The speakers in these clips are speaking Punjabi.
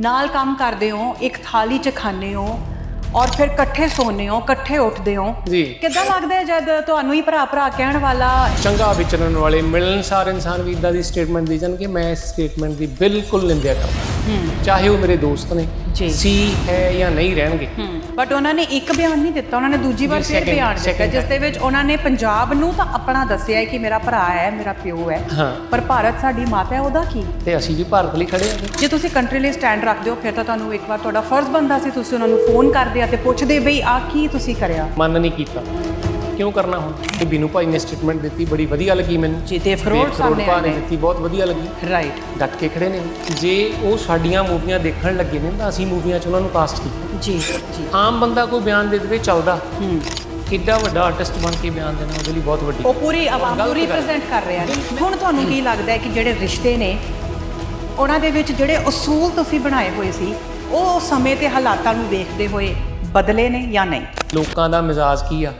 ਨਾਲ ਕੰਮ ਕਰਦੇ ਹੋ ਇੱਕ ਥਾਲੀ 'ਚ ਖਾਂਦੇ ਹੋ ਔਰ ਫਿਰ ਇਕੱਠੇ ਸੌਂਦੇ ਹੋ ਇਕੱਠੇ ਉੱਠਦੇ ਹੋ। ਜੀ। ਕਿੱਦਾਂ ਲੱਗਦਾ ਹੈ ਜਦ ਤੁਹਾਨੂੰ ਹੀ ਭਰਾ ਭਰਾ ਕਹਿਣ ਵਾਲਾ ਚੰਗਾ ਵਿਚਰਨ ਵਾਲੇ ਮਿਲਣਸਾਰ ਇਨਸਾਨ ਵੀ ਇਦਾਂ ਦੀ ਸਟੇਟਮੈਂਟ ਦੇ ਜਾਣਗੇ ਮੈਂ ਇਸ ਸਟੇਟਮੈਂਟ ਦੀ ਬਿਲਕੁਲ ਨਿੰਦਿਆ ਕਰਦਾ। ਚਾਹੇ ਉਹ ਮੇਰੇ ਦੋਸਤ ਨੇ ਜੀ। ਸੀ ਹੈ ਜਾਂ ਨਹੀਂ ਰਹਿਣਗੇ। ਬਟ ਉਹਨਾਂ ਨੇ ਇੱਕ ਬਿਆਨ ਨਹੀਂ ਦਿੱਤਾ ਉਹਨਾਂ ਨੇ ਦੂਜੀ ਵਾਰ ਫਿਰ ਬਿਆਨ ਦਿੱਤਾ ਜਿਸ ਦੇ ਵਿੱਚ ਉਹਨਾਂ ਨੇ ਪੰਜਾਬ ਨੂੰ ਤਾਂ ਆਪਣਾ ਦੱਸਿਆ ਕਿ ਮੇਰਾ ਭਰਾ ਹੈ ਮੇਰਾ ਪਿਓ ਹੈ ਹਾਂ। ਪਰ ਭਾਰਤ ਸਾਡੀ ਮਾਤਾ ਹੈ ਉਹਦਾ ਕੀ? ਤੇ ਅਸੀਂ ਵੀ ਭਾਰਤ ਲਈ ਖੜੇ ਹਾਂ। ਜੇ ਤੁਸੀਂ ਕੰਟਰੀ ਲਈ ਸਟੈਂਡ ਰੱਖਦੇ ਹੋ ਫਿਰ ਤਾਂ ਤੁਹਾਨੂੰ ਇੱਕ ਵਾਰ ਤੁਹਾਡਾ ਫਰਜ਼ ਬਣਦਾ ਸੀ ਤੁਸੀਂ ਉਹਨਾਂ ਨੂੰ ਫੋਨ ਕਰਦੇ ਆ ਤੇ ਪੁੱਛਦੇ ਬਈ ਆ ਕੀ ਤੁਸੀਂ ਕਰਿਆ? ਮਨ ਨਹੀਂ ਕੀਤਾ। ਕਿਉਂ ਕਰਨਾ ਹੁਣ? ਤੇ ਬੀਨੂ ਭਾਈ ਨੇ ਸਟੇਟਮੈਂਟ ਦਿੱਤੀ ਬੜੀ ਵਧੀਆ ਲੱਗੀ ਮੈਨੂੰ। ਜੀ ਦੇਵ ਕਰੋੜ ਭਾ ਨੇ ਦਿੱਤੀ ਬਹੁਤ ਵਧੀਆ ਲੱਗੀ। ਰਾਈਟ ਡਟ ਕੇ ਖੜੇ ਨੇ। ਜੇ ਉਹ ਸਾਡੀਆਂ ਮੂਵੀਆਂ ਦੇਖਣ ਲੱਗੇ ਨੇ ਤਾਂ ਅਸੀਂ ਮੂਵੀਆਂ 'ਚ ਉਹਨਾਂ ਨੂੰ ਕਾਸਟ ਕੀਤਾ। ਜੀ ਜੀ। ਆਮ ਬੰਦਾ ਕੋਈ ਬਿਆਨ ਦੇ ਦੇਵੇ ਚੱਲਦਾ। ਹੂੰ। ਕਿੱਡਾ ਵੱਡਾ ਆਰਟਿਸਟ ਬਣ ਕੇ ਬਿਆਨ ਦੇਣਾ ਉਹਦੇ ਲਈ ਬਹੁਤ ਵੱਡੀ ਉਹ ਪੂਰੀ ਆਵਾਮ ਨੂੰ। ਰਿਪਰੈਜ਼ੈਂਟ ਕਰ ਰਿਹਾ ਨੇ ਹੁਣ ਤੁਹਾਨੂੰ ਕੀ ਲੱਗਦਾ ਹੈ ਕਿ ਜਿਹੜੇ ਰਿਸ਼ਤੇ ਨੇ ਉਹਨਾਂ ਦੇ ਵਿੱਚ ਜਿਹੜੇ ਅਸੂਲ ਤੁਸੀਂ ਬਣਾਏ ਹੋਏ ਸੀ ਉਹ ਸਮੇਂ ਤੇ ਹਾਲਾਤਾਂ ਨੂੰ ਵੇਖਦੇ ਹੋਏ ਬਦਲੇ ਨੇ ਜਾਂ ਨਹੀਂ? ਲੋਕਾਂ ਦਾ ਮਿਜ਼ਾਜ ਕੀ ਆ?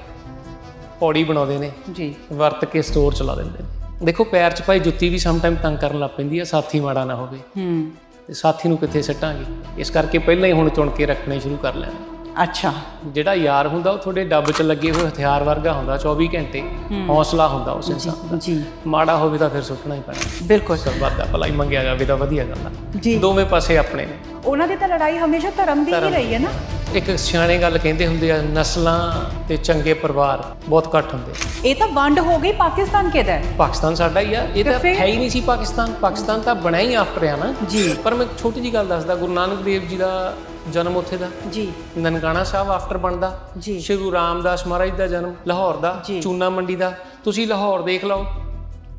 ਪੌੜੀ ਬਣਾਉਂਦੇ ਨੇ ਜੀ। ਵਰਤ ਕੇ ਸਟੋਰ ਚਲਾ ਦਿੰਦੇ ਨੇ। ਦੇਖੋ ਪੈਰ 'ਚ ਭਾਈ ਜੁੱਤੀ ਵੀ ਸਮ ਟਾਈਮ ਤੰਗ ਕਰਨ ਲੱਗ ਪੈਂਦੀ ਆ ਸਾਥੀ ਮਾੜਾ ਨਾ ਹੋਵੇ। ਹੂੰ। ਤੇ ਸਾਥੀ ਨੂੰ ਕਿੱਥੇ ਸੱਟਾਂਗੇ? ਇਸ ਕਰਕੇ ਪਹਿਲਾਂ ਹੀ ਹੁਣ ਚੁਣ ਕੇ ਰੱਖਣੇ ਸ਼ੁਰੂ ਕਰ ਲੈਣੇ। ਅੱਛਾ। ਜਿਹੜਾ ਯਾਰ ਹੁੰਦਾ ਉਹ ਤੁਹਾਡੇ ਡੱਬ 'ਚ ਲੱਗੇ ਹੋਏ ਹਥਿਆਰ ਵਰਗਾ ਹੁੰਦਾ 24 ਘੰਟੇ ਹੌਸਲਾ ਹੁੰਦਾ ਉਸ ਇਨਸਾਨ ਦਾ। ਜੀ। ਮਾੜਾ ਹੋਵੇ ਤਾਂ ਫਿਰ ਸੁੱਟਣਾ ਹੀ ਪੈਣਾ। ਬਿਲਕੁਲ। ਸਰਬੱਤ ਦਾ ਭਲਾ ਹੀ ਮੰਗਿਆ ਜਾਵੇ ਤਾਂ ਵਧੀਆ ਗੱਲ ਆ। ਜੀ। ਦੋਵੇਂ ਪਾਸੇ ਆਪਣੇ ਨੇ। ਉਹਨਾਂ ਦੀ ਤਾਂ ਲੜਾਈ ਹਮੇਸ਼ਾ ਧਰਮ ਦੀ ਹੀ। ਰਹੀ ਹੈ ਨਾ। ਇੱਕ ਸਿਆਣੇ ਗੱਲ ਕਹਿੰਦੇ ਹੁੰਦੇ ਆ ਨਸਲਾਂ ਤੇ ਚੰਗੇ ਪਰਿਵਾਰ ਬਹੁਤ ਘੱਟ ਹੁੰਦੇ। ਇਹ ਤਾਂ ਵੰਡ ਹੋ ਗਈ ਪਾਕਿਸਤਾਨ ਕਿਹਦਾ ਹੈ ਪਾਕਿਸਤਾਨ ਸਾਡਾ ਹੀ ਆ। ਇਹ ਤੇ? ਹੈ ਹੀ ਨਹੀਂ ਸੀ ਪਾਕਿਸਤਾਨ। ਪਾਕਿਸਤਾਨ ਤਾਂ ਬਣਿਆ ਹੀ ਆਫਟਰ ਆ ਨਾ। ਜੀ। ਪਰ ਮੈਂ ਛੋਟੀ ਜੀ ਗੱਲ ਦੱਸਦਾ ਗੁਰੂ ਨਾਨਕ ਦੇਵ ਜੀ ਦਾ ਜਨਮ ਉੱਥੇ ਦਾ? ਜੀ। ਨਨਕਾਣਾ ਸਾਹਿਬ ਆਫਟਰ ਬਣਦਾ। ਜੀ। ਸ਼੍ਰੀ ਗੁਰੂ ਰਾਮਦਾਸ ਮਹਾਰਾਜ ਦਾ ਜਨਮ ਲਾਹੌਰ ਦਾ। ਜੀ। ਚੂਨਾ ਮੰਡੀ ਦਾ। ਤੁਸੀਂ ਲਾਹੌਰ ਦੇਖ ਲਓ।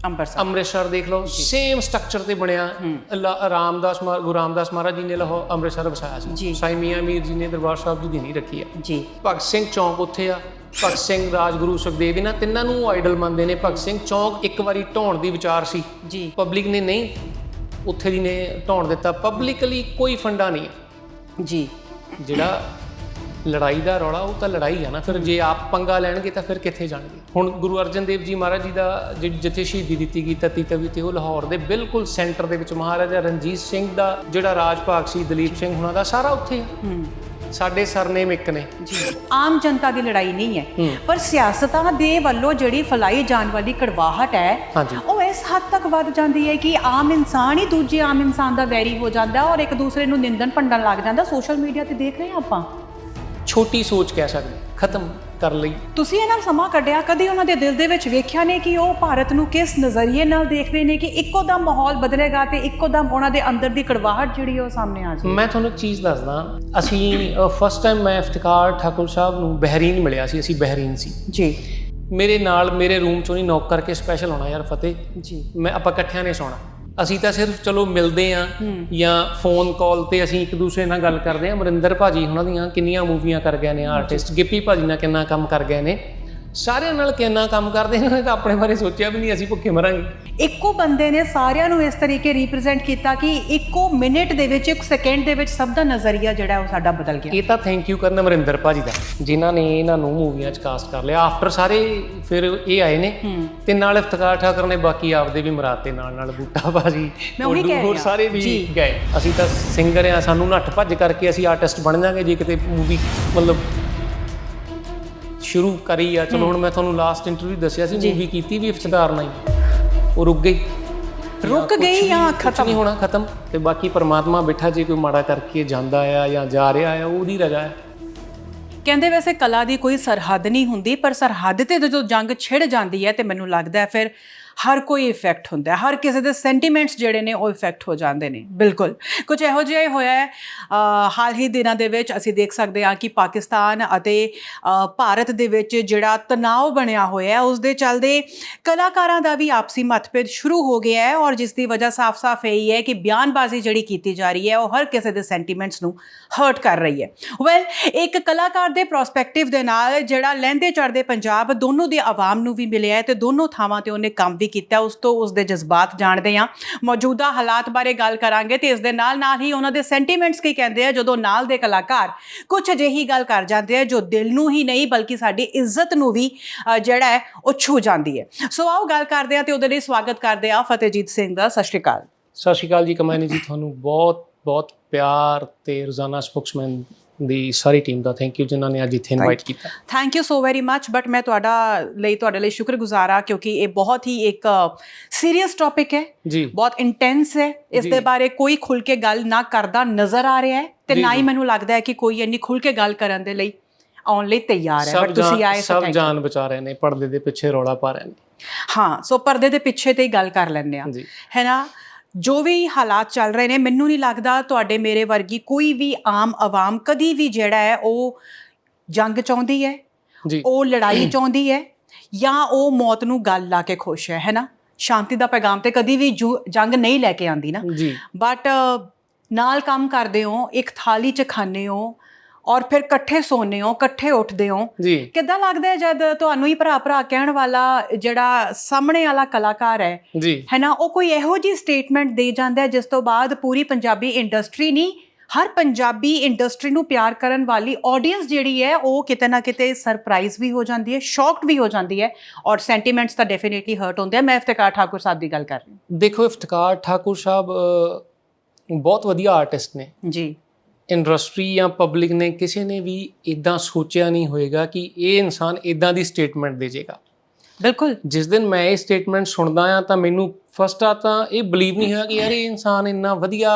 ਅੰਮ੍ਰਿਤਸਰ। ਅੰਮ੍ਰਿਤਸਰ ਦੇਖ ਲਓ। ਸੇਮ ਸਟਰਕਚਰ ਤੇ ਬਣਿਆ। ਲਾ- ਰਾਮਦਾਸ ਮਹਾ- ਗੁਰੂ ਰਾਮਦਾਸ ਮਹਾਰਾਜ ਜੀ ਨੇ ਲਾਹੌਰ ਅੰਮ੍ਰਿਤਸਰ ਵਸਾਇਆ ਜੀ। ਸੀ ਸਾਈ ਮੀਆਂ ਮੀਰ ਜੀ ਨੇ ਦਰਬਾਰ ਸਾਹਿਬ ਦੀ ਨਹੀਂ ਰੱਖੀ ਆ। ਜੀ। ਭਗਤ ਸਿੰਘ ਚੌਂਕ ਉੱਥੇ ਆ। ਭਗਤ ਸਿੰਘ ਰਾਜਗੁਰੂ ਸੁਖਦੇਵ ਇਹਨਾਂ ਤਿੰਨਾਂ ਨੂੰ ਆਈਡਲ ਮੰਨਦੇ ਨੇ। ਭਗਤ ਸਿੰਘ ਚੌਂਕ ਇੱਕ ਵਾਰੀ ਢਾਉਣ ਦੀ ਵਿਚਾਰ ਸੀ। ਜੀ। ਪਬਲਿਕ ਨੇ ਨਹੀਂ ਉੱਥੇ ਦੀ ਨੇ ਢਾਉਣ ਦਿੱਤਾ। ਪਬਲਿਕਲੀ ਕੋਈ ਫੰਡਾ ਨਹੀਂ। ਹੈ। ਜੀ। ਜਿਹੜਾ ਲੜਾਈ ਦਾ ਰੌਲਾ ਉਹ ਤਾਂ ਲੜਾਈ ਆ ਨਾ। ਫਿਰ ਜੇ ਆਪ ਪੰਗਾ ਲੈਣਗੇ ਤਾਂ ਫਿਰ ਕਿੱਥੇ ਜਾਣਗੇ? ਹੁਣ ਗੁਰੂ ਅਰਜਨ ਦੇਵ ਜੀ ਮਹਾਰਾਜ ਜੀ ਦਾ ਜਿ- ਜਿੱਥੇ ਸ਼ਹੀਦੀ ਦਿੱਤੀ ਗਈ ਤਤੀ ਤਵੀ ਤੇ ਉਹ ਲਾਹੌਰ ਦੇ ਬਿਲਕੁਲ ਸੈਂਟਰ ਦੇ ਵਿੱਚ ਮਹਾਰਾਜਾ ਰਣਜੀਤ ਸਿੰਘ ਦਾ ਜਿਹੜਾ ਰਾਜ ਭਾਗ ਸੀ ਦਲੀਪ ਸਿੰਘ ਹੁਣਾਂ ਦਾ ਸਾਰਾ ਉੱਥੇ ਆ। ਹੂੰ। ਸਾਡੇ ਸਰਨੇਮ ਇੱਕ ਨੇ। ਜੀ ਆਮ ਜਨਤਾ ਦੀ ਲੜਾਈ ਨਹੀਂ ਹੈ। ਪਰ ਸਿਆਸਤਾਂ ਦੇ ਵੱਲੋਂ ਜਿਹੜੀ ਫਲਾਈ ਜਾਣ ਵਾਲੀ ਕੜਵਾਹਟ ਹੈ ਉਹ ਇਸ ਹੱਦ ਤੱਕ ਵੱਧ ਜਾਂਦੀ ਹੈ ਕਿ ਆਮ ਇਨਸਾਨ ਹੀ ਦੂਜੇ ਆਮ ਇਨਸਾਨ ਦਾ ਵੈਰੀ ਹੋ ਜਾਂਦਾ ਔਰ ਇੱਕ ਦੂਸਰੇ ਨੂੰ ਨਿੰਦਣ ਭੰਡਣ ਲੱਗ ਜਾਂਦਾ। ਸੋਸ਼ਲ ਮੀਡੀਆ ਤੇ ਦੇਖ ਰਹੇ ਆਪਾਂ। ਛੋਟੀ ਸੋਚ ਕਹਿ ਸਕਦੇ ਖਤਮ। ਕਰ ਲਈ। ਤੁਸੀਂ ਇਹਨਾਂ ਸਮਾਂ ਕੱਢਿਆ ਕਦੀ ਉਹਨਾਂ ਦੇ ਦਿਲ ਦੇ ਵਿੱਚ ਵੇਖਿਆ ਨੇ ਕਿ ਉਹ ਭਾਰਤ ਨੂੰ ਕਿਸ ਨਜ਼ਰੀਏ ਨਾਲ ਦੇਖ ਰਹੇ ਨੇ ਕਿ ਇੱਕੋ ਦਮ ਮਾਹੌਲ ਬਦਲੇਗਾ ਤੇ ਇੱਕੋ ਦਮ ਉਹਨਾਂ ਦੇ ਅੰਦਰ ਦੀ ਕੜਵਾਹਟ ਜਿਹੜੀ ਉਹ ਸਾਹਮਣੇ ਆ ਜਾਏ ਮੈਂ ਤੁਹਾਨੂੰ ਇੱਕ ਚੀਜ਼ ਦੱਸਦਾ। ਅਸੀਂ ਫਸਟ ਟਾਈਮ ਮੈਂ ਇਫਤਿਕਾਰ ਠਾਕੁਰ ਸਾਹਿਬ ਨੂੰ ਬਹਿਰੀਨ ਮਿਲਿਆ ਸੀ ਅਸੀਂ ਬਹਿਰੀਨ ਸੀ। ਜੀ। ਮੇਰੇ ਨਾਲ ਮੇਰੇ ਰੂਮ ਚੋਂ ਹੀ ਨੌਕ ਕਰਕੇ ਸਪੈਸ਼ਲ ਆਉਣਾ ਯਾਰ ਫਤਿਹ। ਜੀ। ਮੈਂ ਆਪਾਂ ਇਕੱਠਿਆਂ ਨੇ ਸੌਣਾ। ਅਸੀਂ ਤਾਂ ਸਿਰਫ ਚਲੋ ਮਿਲਦੇ ਆ ਜਾਂ ਫੋਨ ਕਾਲ ਤੇ ਅਸੀਂ ਇੱਕ ਦੂਸਰੇ ਨਾਲ ਗੱਲ ਕਰਦੇ ਆ ਅਮਰਿੰਦਰ ਭਾਜੀ ਉਹਨਾਂ ਦੀਆਂ ਕਿੰਨੀਆਂ ਮੂਵੀਆਂ ਕਰ ਗਏ ਨੇ ਆਰਟਿਸਟ ਗਿੱਪੀ ਭਾਜੀ ਨਾਲ ਕਿੰਨਾ ਕੰਮ ਕਰ ਗਏ ਨੇ। ਸਾਰਿਆਂ ਨਾਲ ਕਿੰਨਾ ਕੰਮ ਕਰਦੇ ਨੇ ਉਹਨੇ ਤਾਂ ਆਪਣੇ ਬਾਰੇ ਸੋਚਿਆ ਵੀ ਨਹੀਂ ਅਸੀਂ ਭੁੱਖੇ ਮਰਾਂਗੇ। ਇੱਕੋ ਬੰਦੇ ਨੇ ਸਾਰਿਆਂ ਨੂੰ ਇਸ ਤਰੀਕੇ ਰਿਪਰੈਜ਼ੈਂਟ ਕੀਤਾ ਕਿ ਇੱਕੋ ਮਿੰਟ ਦੇ ਵਿੱਚ ਇੱਕ ਸੈਕਿੰਡ ਦੇ ਵਿੱਚ ਸਭ ਦਾ ਨਜ਼ਰੀਆ ਜਿਹੜਾ ਉਹ ਸਾਡਾ ਬਦਲ ਗਿਆ। ਇਹ ਤਾਂ ਥੈਂਕ ਯੂ ਕਰਨ ਅਮਰਿੰਦਰ ਭਾਜੀ ਦਾ ਜਿਨ੍ਹਾਂ ਨੇ ਇਹਨਾਂ ਨੂੰ ਮੂਵੀਆਂ 'ਚ ਕਾਸਟ ਕਰ ਲਿਆ। ਆਫਟਰ ਸਾਰੇ ਫਿਰ ਇਹ ਆਏ ਨੇ ਤੇ ਨਾਲ ਇਫਤਕਾਰ ਠਾਕਰ ਨੇ ਬਾਕੀ ਆਪਦੇ ਵੀ ਮਰਾਤੇ ਨਾਲ ਨਾਲ ਬੂਟਾ ਭਾਜੀ ਹੋਰ। ਸਾਰੇ ਵੀ। ਗਏ। ਅਸੀਂ ਤਾਂ ਸਿੰਗਰ ਆ ਸਾਨੂੰ ਨੱਠ ਭੱਜ ਕਰਕੇ ਅਸੀਂ ਆਰਟਿਸਟ ਬਣ ਜਾਾਂਗੇ ਜੇ ਕਿਤੇ ਮੂਵੀ ਮਤਲਬ ਸ਼ੁਰੂ ਕਰੀ ਆ। ਚਲੋ ਹੁਣ ਮੈਂ ਤੁਹਾਨੂੰ ਲਾਸਟ ਇੰਟਰਵਿਊ ਦੱਸਿਆ ਸੀ ਮੂਵੀ ਕੀਤੀ ਵੀ ਨਾਲ ਹੀ ਉਹ ਰੁਕ ਗਈ। ਰੁਕ ਗਈ ਜਾਂ ਖਤਮ। ਨਹੀਂ ਹੋਣਾ ਖਤਮ। ਤੇ ਬਾਕੀ ਪਰਮਾਤਮਾ ਬੈਠਾ ਜੇ ਕੋਈ ਮਾੜਾ ਕਰਕੇ ਜਾਂਦਾ ਆ ਜਾਂ ਜਾ ਰਿਹਾ ਆ ਉਹਦੀ ਰਜਾ ਹੈ। ਕਹਿੰਦੇ ਵੈਸੇ ਕਲਾ ਦੀ ਕੋਈ ਸਰਹੱਦ ਨਹੀਂ ਹੁੰਦੀ ਪਰ ਸਰਹੱਦ ਤੇ ਜਦੋਂ ਜੰਗ ਛਿੜ ਜਾਂਦੀ ਹੈ ਤੇ ਮੈਨੂੰ ਲੱਗਦਾ ਹੈ ਫਿਰ ਹਰ ਕੋਈ ਇਫੈਕਟ ਹੁੰਦਾ ਹੈ। ਹਰ ਕਿਸੇ ਦੇ ਸੈਂਟੀਮੈਂਟਸ ਜਿਹੜੇ ਨੇ, ਉਹ ਇਫੈਕਟ ਹੋ ਜਾਂਦੇ ਨੇ। ਬਿਲਕੁਲ। ਕੁਝ ਇਹੋ ਜਿਹਾ ਹੀ ਹੋਇਆ ਹੈ। ਹਾਲ ਹੀ ਦਿਨਾਂ ਦੇ ਵਿੱਚ ਅਸੀਂ ਦੇਖ ਸਕਦੇ ਹਾਂ ਕਿ ਪਾਕਿਸਤਾਨ ਅਤੇ ਭਾਰਤ ਦੇ ਵਿੱਚ ਜਿਹੜਾ ਤਣਾਅ ਬਣਿਆ ਹੋਇਆ ਹੈ ਉਸ ਦੇ ਚੱਲਦੇ ਕਲਾਕਾਰਾਂ ਦਾ ਵੀ ਆਪਸੀ ਮਤਭੇਦ ਸ਼ੁਰੂ ਹੋ ਗਿਆ ਹੈ ਔਰ ਜਿਸ ਦੀ ਵਜ੍ਹਾ ਸਾਫ਼-ਸਾਫ਼ ਇਹੀ ਹੈ ਕਿ ਬਿਆਨਬਾਜ਼ੀ ਜਿਹੜੀ ਕੀਤੀ ਜਾ ਰਹੀ ਹੈ, ਉਹ ਹਰ ਕਿਸੇ ਦੇ ਸੈਂਟੀਮੈਂਟਸ ਨੂੰ ਹਰਟ ਕਰ ਰਹੀ ਹੈ। ਵੈਲ ਇੱਕ ਕਲਾਕਾਰ ਦੇ ਪ੍ਰੋਸਪੈਕਟਿਵ ਦੇ ਨਾਲ ਜਿਹੜਾ ਲਹਿੰਦੇ ਚੜ੍ਹਦੇ ਪੰਜਾਬ ਦੋਨੋਂ ਦੇ ਆਵਾਮ ਨੂੰ ਵੀ ਮਿਲਿਆ ਹੈ ਤੇ ਦੋਨੋਂ ਥਾਵਾਂ ਤੇ ਉਹਨੇ ਕੰਮ ਵੀ ਕੀਤਾ, ਉਸ ਤੋਂ ਉਸ ਦੇ ਜਜ਼ਬਾਤ ਜਾਣਦੇ ਹਾਂ। ਮੌਜੂਦਾ ਹਾਲਾਤ ਬਾਰੇ ਗੱਲ ਕਰਾਂਗੇ ਤੇ ਇਸ ਦੇ ਨਾਲ ਨਾਲ ਹੀ ਉਹਨਾਂ ਦੇ ਸੈਂਟੀਮੈਂਟਸ ਕੀ ਕਹਿੰਦੇ ਆ, ਜਦੋਂ ਨਾਲ ਦੇ ਕਲਾਕਾਰ ਕੁਝ ਅਜਿਹੀ ਗੱਲ ਕਰ ਜਾਂਦੇ ਆ, ਜੋ ਦਿਲ ਨੂੰ ਹੀ ਨਹੀਂ, ਬਲਕਿ ਸਾਡੀ ਇੱਜ਼ਤ ਨੂੰ ਵੀ ਜਿਹੜਾ ਹੈ, ਉਹ ਛੂ ਜਾਂਦੀ ਹੈ। ਸੋ ਆਓ ਗੱਲ ਕਰਦੇ ਆ ਤੇ ਉਹਦੇ ਲਈ ਸਵਾਗਤ ਕਰਦੇ ਆ ਫਤਿਹਜੀਤ ਸਿੰਘ ਦਾ। ਸਤਿ ਸ਼੍ਰੀ ਅਕਾਲ। ਸਤਿ ਸ਼੍ਰੀ ਅਕਾਲ ਜੀ ਕਮਾਇਨੀ ਜੀ, ਤੁਹਾਨੂੰ ਬਹੁਤ ਬਹੁਤ ਪਿਆਰ ਤੇ ਰੋਜ਼ਾਨਾ ਸਪੋਕਸਮੈਨ ਦੀ ਸਾਰੀ ਟੀਮ ਦਾ ਥੈਂਕ ਯੂ ਜਿਨ੍ਹਾਂ ਨੇ ਅੱਜ ਇੱਥੇ ਇਨਵਾਈਟ ਕੀਤਾ। Thank you so very much but ਮੈਂ ਤੁਹਾਡਾ ਲਈ ਤੁਹਾਡੇ ਲਈ ਸ਼ੁਕਰਗੁਜ਼ਾਰ ਹਾਂ ਕਿਉਂਕਿ ਇਹ ਬਹੁਤ ਹੀ ਇੱਕ ਸੀਰੀਅਸ ਟੌਪਿਕ ਹੈ। ਜੀ। ਬਹੁਤ ਇੰਟੈਂਸ ਹੈ। ਇਸ। ਦੇ ਬਾਰੇ ਕੋਈ ਖੁੱਲ ਕੇ ਗੱਲ ਨਾ ਕਰਦਾ ਨਜ਼ਰ ਆ ਰਿਹਾ ਹੈ ਤੇ ਨਾ ਹੀ। ਮੈਨੂੰ ਲੱਗਦਾ ਹੈ ਕਿ ਕੋਈ ਇੰਨੀ ਖੁੱਲ ਕੇ ਗੱਲ ਕਰਨ ਦੇ ਲਈ ਆਉਣ ਲਈ ਤਿਆਰ ਹੈ। ਬਟ ਤੁਸੀਂ ਆਏ ਸਭ. ਜਾਨ ਬਚਾ ਰਹੇ ਨੇ ਪਰਦੇ ਦੇ ਪਿੱਛੇ ਰੌਲਾ ਪਾ ਰਹੇ ਨੇ। ਹਾਂ ਸੋ ਪਰਦੇ ਦੇ ਪਿੱਛੇ ਤੇ ਹੀ ਗੱਲ ਕਰ ਲੈਂਦੇ ਆ ਹੈ ਨਾ? ਜੋ ਵੀ ਹਾਲਾਤ ਚੱਲ ਰਹੇ ਨੇ ਮੈਨੂੰ ਨਹੀਂ ਲੱਗਦਾ ਤੁਹਾਡੇ ਮੇਰੇ ਵਰਗੀ ਕੋਈ ਵੀ ਆਮ ਆਵਾਮ ਕਦੀ ਵੀ ਜਿਹੜਾ ਹੈ ਉਹ ਜੰਗ ਚਾਹੁੰਦੀ ਹੈ ਜੀ। ਉਹ ਲੜਾਈ ਚਾਹੁੰਦੀ ਹੈ ਜਾਂ ਉਹ ਮੌਤ ਨੂੰ ਗੱਲ ਲਾ ਕੇ ਖੁਸ਼ ਹੈ ਹੈ ਨਾ? ਸ਼ਾਂਤੀ ਦਾ ਪੈਗਾਮ ਤੇ ਕਦੀ ਵੀ ਜੂ- ਜੰਗ ਨਹੀਂ ਲੈ ਕੇ ਆਂਦੀ ਨਾ। ਜੀ। ਬਟ ਨਾਲ ਕੰਮ ਕਰਦੇ ਹੋ ਇੱਕ ਥਾਲੀ 'ਚ ਖਾਂਦੇ ਹੋ ਔਰ ਫਿਰ ਇਕੱਠੇ ਸੌਂਦੇ ਹੋ ਇਕੱਠੇ ਉੱਠਦੇ ਹੋ। ਜੀ। ਕਿੱਦਾਂ ਲੱਗਦਾ ਹੈ ਜਦ ਤੁਹਾਨੂੰ ਹੀ ਭਰਾ ਭਰਾ ਕਹਿਣ ਵਾਲਾ ਜਿਹੜਾ ਸਾਹਮਣੇ ਵਾਲਾ ਕਲਾਕਾਰ ਹੈ ਜੀ। ਹੈ ਨਾ ਉਹ ਕੋਈ ਇਹੋ ਜੀ ਸਟੇਟਮੈਂਟ ਦੇ ਜਾਂਦਾ ਹੈ ਜਿਸ ਤੋਂ ਬਾਅਦ ਪੂਰੀ ਪੰਜਾਬੀ ਇੰਡਸਟਰੀ ਨਹੀਂ ਹਰ ਪੰਜਾਬੀ ਇੰਡਸਟਰੀ ਨੂੰ ਪਿਆਰ ਕਰਨ ਵਾਲੀ ਆਡੀਅנס ਜਿਹੜੀ ਹੈ ਉਹ ਕਿਤੇ ਨਾ ਕਿਤੇ ਸਰਪ੍ਰਾਈਜ਼ ਵੀ ਹੋ ਜਾਂਦੀ ਹੈ ਸ਼ੌਕਡ ਵੀ ਹੋ ਜਾਂਦੀ ਹੈ ਔਰ ਸੈਂਟੀਮੈਂਟਸ ਤਾਂ ਡੈਫੀਨਿਟਲੀ ਹਰਟ ਹੁੰਦੇ ਆ। ਮੈਂ ਇਫਤਿਕਾਰ ਠਾਕੁਰ ਸਾਹਿਬ ਦੀ ਗੱਲ ਕਰ ਰਹੀ ਦੇਖੋ ਇਫਤਕਾਰ ਠਾਕੁਰ ਸਾਹਿਬ ਬਹੁਤ ਵਧੀਆ ਆਰਟਿਸਟ ਨੇ। ਹਾਂ ਜੀ। ਇੰਡਸਟਰੀ ਜਾਂ ਪਬਲਿਕ ਨੇ ਕਿਸੇ ਨੇ ਵੀ ਇਦਾਂ ਸੋਚਿਆ ਨਹੀਂ ਹੋਏਗਾ ਕਿ ਇਹ ਇਨਸਾਨ ਇਦਾਂ ਦੀ ਸਟੇਟਮੈਂਟ ਦੇ ਜਾਏਗਾ ਬਿਲਕੁਲ। ਜਿਸ ਦਿਨ ਮੈਂ ਇਹ ਸਟੇਟਮੈਂਟ ਸੁਣਦਾ ਆ ਤਾਂ ਮੈਨੂੰ ਫਸਟ ਆ ਤਾਂ ਇਹ ਬਲੀਵ ਨਹੀਂ ਹੋਇਆ ਕਿ ਯਾਰ ਇਹ ਇਨਸਾਨ ਇੰਨਾ ਵਧੀਆ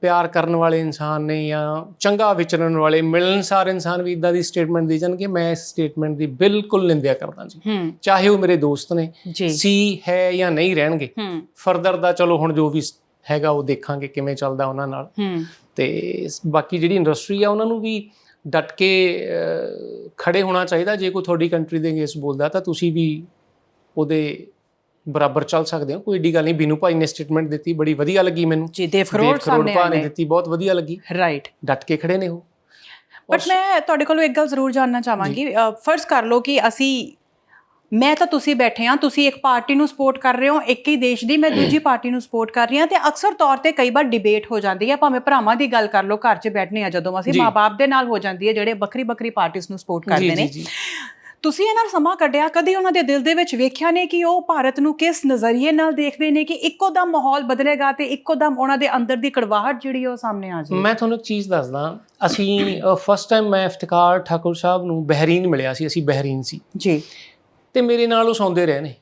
ਪਿਆਰ ਕਰਨ ਵਾਲੇ ਇਨਸਾਨ ਨੇ ਜਾਂ ਚੰਗਾ ਵਿਚਰਨ ਵਾਲੇ ਮਿਲਣਸਾਰ ਇਨਸਾਨ ਵੀ ਇਦਾਂ ਦੀ ਸਟੇਟਮੈਂਟ ਦੇ ਜਾਣਗੇ। ਮੈਂ ਇਸ ਸਟੇਟਮੈਂਟ ਦੀ ਬਿਲਕੁਲ ਨਿੰਦਿਆ ਕਰਦਾ ਜੀ। ਚਾਹੇ ਉਹ ਮੇਰੇ ਦੋਸਤ ਨੇ ਸੀ ਹੈ ਜਾਂ ਨਹੀਂ ਰਹਿਣਗੇ। ਫਰਦਰ ਦਾ ਚਲੋ ਹੁਣ ਜੋ ਵੀ ਹੈਗਾ ਉਹ ਦੇਖਾਂਗੇ ਕਿਵੇਂ ਚੱਲਦਾ ਉਹਨਾਂ ਨਾਲ। ਤੇ ਬਾਕੀ ਜਿਹੜੀ ਇੰਡਸਟਰੀ ਆ ਉਹਨਾਂ ਨੂੰ ਵੀ ਡਟ ਕੇ ਖੜੇ ਹੋਣਾ ਚਾਹੀਦਾ। ਜੇ ਕੋਈ ਤੁਹਾਡੀ ਕੰਟਰੀ ਦੇ ਅਗੇਂਸਟ ਬੋਲਦਾ ਤਾਂ ਤੁਸੀਂ ਵੀ ਉਹਦੇ ਬਰਾਬਰ ਚੱਲ ਸਕਦੇ ਹੋ। ਕੋਈ ਏਡੀ ਗੱਲ ਨਹੀਂ। ਬੀਨੂ ਭਾਈ ਨੇ ਸਟੇਟਮੈਂਟ ਦਿੱਤੀ ਬੜੀ ਵਧੀਆ ਲੱਗੀ ਮੈਨੂੰ। ਜੀ ਦੇਵ ਕਰੋੜ ਸਾਹਮਣੇ ਨੇ ਦਿੱਤੀ ਬਹੁਤ ਵਧੀਆ ਲੱਗੀ। ਰਾਈਟ ਡਟ ਕੇ ਖੜੇ ਨੇ ਉਹ। ਬਟ ਮੈਂ ਤੁਹਾਡੇ ਕੋਲੋਂ ਇੱਕ ਗੱਲ ਜ਼ਰੂਰ ਜਾਨਣਾ ਚਾਹਾਂਗੀ। ਫਰਜ਼ ਕਰ ਲਓ ਕਿ ਅਸੀਂ ਮੈਂ ਤਾਂ ਤੁਸੀਂ ਬੈਠੇ ਆ ਤੁਸੀਂ ਇੱਕ ਪਾਰਟੀ ਨੂੰ ਸਪੋਰਟ ਕਰ ਰਹੇ ਹੋ ਇੱਕ ਹੀ ਦੇਸ਼ ਦੀ ਮੈਂ ਦੂਜੀ ਪਾਰਟੀ ਨੂੰ ਸਪੋਰਟ ਕਰ ਰਹੀ ਹਾਂ ਤੇ ਅਕਸਰ ਤੌਰ ਤੇ ਕਈ ਵਾਰ ਡਿਬੇਟ ਹੋ ਜਾਂਦੀ ਹੈ ਭਾਵੇਂ ਭਰਾਵਾਂ ਦੀ ਗੱਲ ਕਰ ਲਓ ਘਰ 'ਚ ਬੈਠਨੇ ਆ ਜਦੋਂ ਅਸੀਂ। ਮਾਪੇ ਦੇ ਨਾਲ ਹੋ ਜਾਂਦੀ ਹੈ ਜਿਹੜੇ ਵੱਖਰੀ ਵੱਖਰੀ ਪਾਰਟੀਆਂ ਨੂੰ ਸਪੋਰਟ ਕਰਦੇ ਨੇ। ਤੁਸੀਂ ਇਹਨਾਂ ਨਾਲ ਸਮਾਂ ਕੱਢਿਆ ਕਦੀ ਉਹਨਾਂ ਦੇ ਦਿਲ ਦੇ ਵਿੱਚ ਵੇਖਿਆ ਨੇ ਕਿ ਉਹ ਭਾਰਤ ਨੂੰ ਕਿਸ ਨਜ਼ਰੀਏ ਨਾਲ ਦੇਖਦੇ ਨੇ ਕਿ ਇੱਕੋ ਦਮ ਮਾਹੌਲ ਬਦਲੇਗਾ ਤੇ ਇੱਕੋ ਦਮ ਉਹਨਾਂ ਦੇ ਅੰਦਰ ਦੀ ਕੜਵਾਹਟ ਜਿਹੜੀ ਉਹ ਸਾਹਮਣੇ ਆ ਜਾਏ ਮੈਂ ਤੁਹਾਨੂੰ ਇੱਕ ਚੀਜ਼ ਦੱਸਦਾ ਅਸੀਂ ਫਸਟ ਟਾਈਮ ਮੈਂ ਇਫਤਕਾਰ ਠਾਕੁਰ ਸਾਹਿਬ ਨੂੰ ਬਹਿਰੀਨ ਮਿਲਿਆ ਸੀ ਅਸੀਂ ਬਹਿਰੀਨ ਸੀ। ਜੀ। ਤੇ ਮੇਰੇ ਨਾਲ ਉਹ ਸੌਂਦੇ ਰਹੇ ਨੇ।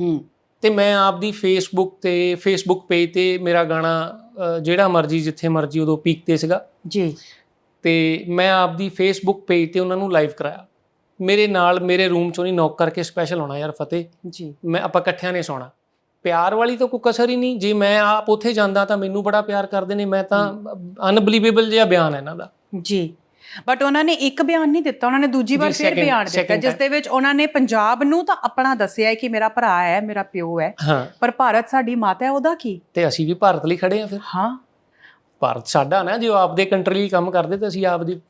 ਹੂੰ। ਤੇ ਮੈਂ ਆਪਦੀ ਫੇਸਬੁੱਕ ਤੇ ਫੇਸਬੁੱਕ ਪੇਜ ਤੇ ਮੇਰਾ ਗਾਣਾ ਜਿਹੜਾ ਮਰਜ਼ੀ ਜਿੱਥੇ ਮਰਜ਼ੀ ਉਦੋਂ ਪੀਕ ਤੇ ਸੀਗਾ। ਜੀ। ਤੇ ਮੈਂ ਆਪਦੀ ਫੇਸਬੁੱਕ ਪੇਜ ਤੇ ਉਹਨਾਂ ਨੂੰ ਲਾਈਵ ਕਰਾਇਆ। ਮੇਰੇ ਨਾਲ ਮੇਰੇ ਰੂਮ ਚੋਂ ਨਹੀਂ ਨੌਕ ਕਰਕੇ ਸਪੈਸ਼ਲ ਆਉਣਾ ਯਾਰ ਫਤਿਹ। ਜੀ। ਮੈਂ ਆਪਾਂ ਇਕੱਠਿਆਂ ਨੇ ਸੌਣਾ। ਪਿਆਰ ਵਾਲੀ ਤਾਂ ਕੋਈ ਕਸਰ ਹੀ ਨਹੀਂ। ਜੇ ਮੈਂ ਆਪ ਉੱਥੇ ਜਾਂਦਾ ਤਾਂ ਮੈਨੂੰ ਬੜਾ ਪਿਆਰ ਕਰਦੇ ਨੇ। ਮੈਂ ਤਾਂ ਅਨਬਲੀਵੇਬਲ ਜਿਹਾ ਬਿਆਨ ਹੈ ਇਹਨਾਂ ਦਾ। ਜੀ। ਬਟ ਉਹਨਾਂ ਨੇ ਇੱਕ ਬਿਆਨ ਨਹੀਂ ਦਿੱਤਾ ਉਹਨਾਂ ਨੇ ਦੂਜੀ ਵਾਰ ਫਿਰ ਬਿਆਨ ਦਿੱਤਾ ਜਿਸ. ਦੇ ਵਿੱਚ ਉਹਨਾਂ ਨੇ ਪੰਜਾਬ ਨੂੰ ਤਾਂ ਆਪਣਾ ਦੱਸਿਆ ਕਿ ਮੇਰਾ ਭਰਾ ਹੈ ਮੇਰਾ ਪਿਓ ਹੈ ਪਰ ਭਾਰਤ ਸਾਡੀ ਮਾਤਾ ਹੈ ਉਹਦਾ ਕੀ? ਤੇ ਅਸੀਂ ਵੀ ਭਾਰਤ ਲਈ ਖੜੇ ਆ ਫਿਰ। ਹਾਂ। ਭਾਰਤ ਸਾਡਾ ਨਾ ਜੇ ਆਪਦੇ ਕੰਟਰੀ ਲਈ ਕੰਮ ਕਰਦੇ ਤਾਂ ਅਸੀਂ ਆਪਦੀ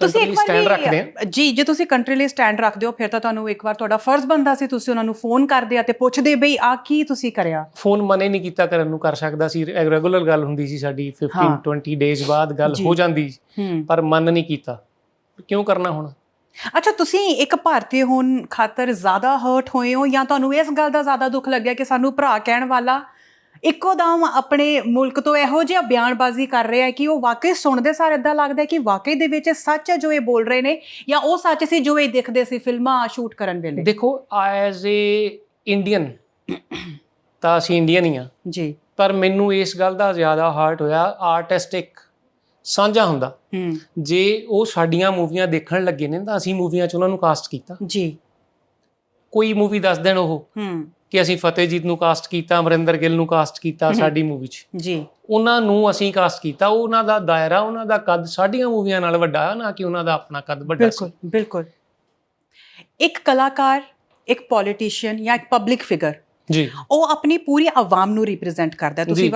ਤੁਸੀਂ ਇੱਕ ਵਾਰ ਵੀ ਜੀ ਜੇ ਤੁਸੀਂ ਕੰਟਰੀ ਲਈ ਸਟੈਂਡ ਰੱਖਦੇ ਹੋ ਫਿਰ ਤਾਂ ਤੁਹਾਨੂੰ ਇੱਕ ਵਾਰ ਤੁਹਾਡਾ ਫਰਜ਼ ਬਣਦਾ ਸੀ ਤੁਸੀਂ ਉਹਨਾਂ ਨੂੰ ਫੋਨ ਕਰਦੇ ਆ ਤੇ ਪੁੱਛਦੇ ਬਈ ਆ ਕੀ ਤੁਸੀਂ ਕਰਿਆ? ਫੋਨ ਮਨੇ ਨਹੀਂ ਕੀਤਾ ਕਰਨ ਨੂੰ ਕਰ ਸਕਦਾ ਸੀ। ਰੈਗੂਲਰ ਗੱਲ ਹੁੰਦੀ ਸੀ ਸਾਡੀ 15 ਹਾਂ। 20 ਡੇਜ਼ ਬਾਅਦ ਗੱਲ। ਹੋ ਜਾਂਦੀ ਪਰ ਮਨ ਨਹੀਂ ਕੀਤਾ। ਕਿਉਂ ਕਰਨਾ ਹੁਣ? ਅੱਛਾ ਤੁਸੀਂ ਇੱਕ ਭਾਰਤੀ ਹੋਣ ਖਾਤਰ ਜ਼ਿਆਦਾ ਹਰਟ ਹੋਏ ਹੋ ਜਾਂ ਤੁਹਾਨੂੰ ਇਸ ਗੱਲ ਦਾ ਜ਼ਿਆਦਾ ਦੁੱਖ ਲੱਗਿਆ ਕਿ ਸਾਨੂੰ ਭਰਾ ਕਹਿਣ ਵਾਲਾ ਇੱਕੋ ਦਮ ਆਪਣੇ ਮੁਲਕ ਤੋਂ ਇਹੋ ਜਿਹਾ ਬਿਆਨਬਾਜ਼ੀ ਕਰ ਰਿਹਾ ਹੈ ਕਿ ਉਹ ਵਾਕਈ ਸੁਣਦੇ ਸਾਰ ਇਦਾਂ ਲੱਗਦਾ ਹੈ ਕਿ ਵਾਕਈ ਦੇ ਵਿੱਚ ਸੱਚ ਹੈ ਜੋ ਇਹ ਬੋਲ ਰਹੇ ਨੇ ਜਾਂ ਉਹ ਸੱਚ ਸੀ ਜੋ ਇਹ ਦਿਖਦੇ ਸੀ ਫਿਲਮਾਂ ਸ਼ੂਟ ਕਰਨ ਵੇਲੇ? ਦੇਖੋ ਐਜ਼ ਏ ਇੰਡੀਅਨ ਤਾਂ ਅਸੀਂ ਇੰਡੀਅਨ ਹੀ ਆ ਜੀ। ਪਰ ਮੈਨੂੰ ਇਸ ਗੱਲ ਦਾ ਜ਼ਿਆਦਾ ਹਾਰਟ ਹੋਇਆ ਆਰਟਿਸਟ ਇੱਕ ਸਾਂਝਾ ਹੁੰਦਾ। ਜੇ ਉਹ ਸਾਡੀਆਂ ਮੂਵੀਆਂ ਦੇਖਣ ਲੱਗੇ ਨੇ ਤਾਂ ਅਸੀਂ ਮੂਵੀਆਂ 'ਚ ਉਹਨਾਂ ਨੂੰ ਕਾਸਟ ਕੀਤਾ। ਜੀ। ਕੋਈ ਮੂਵੀ ਦੱਸ ਦੇਣ ਉਹ। ਹੂੰ। ਕਿ ਅਸੀਂ ਫਤਿਹਜੀਤ ਨੂੰ ਕਾਸਟ ਕੀਤਾ ਅਮਰਿੰਦਰ ਗਿੱਲ ਨੂੰ ਕਾਸਟ ਕੀਤਾ ਸਾਡੀ ਮੂਵੀ 'ਚ। ਜੀ। ਉਹਨਾਂ ਨੂੰ ਅਸੀਂ ਕਾਸਟ ਕੀਤਾ। ਉਹਨਾਂ ਦਾ ਦਾਇਰਾ ਉਹਨਾਂ ਦਾ ਕੱਦ ਸਾਡੀਆਂ ਮੂਵੀਆਂ ਨਾਲ ਵੱਡਾ ਨਾ ਕਿ ਉਹਨਾਂ ਦਾ ਆਪਣਾ ਕੱਦ ਵੱਡਾ ਸੀ। ਬਿਲਕੁਲ ਬਿਲਕੁਲ। ਇੱਕ ਕਲਾਕਾਰ ਇੱਕ ਪੋਲੀਟੀਸ਼ੀਅਨ ਜਾਂ ਇੱਕ ਪਬਲਿਕ ਫਿਗਰ ਜੀ। ਉਹ ਆਪਣੀ ਪੂਰੀ ਆਵਾਮ ਨੂੰ ਰਿਪਰੈਜ਼ੈਂਟ ਕਰਦਾ ਹੈ। ਤੁਸੀਂ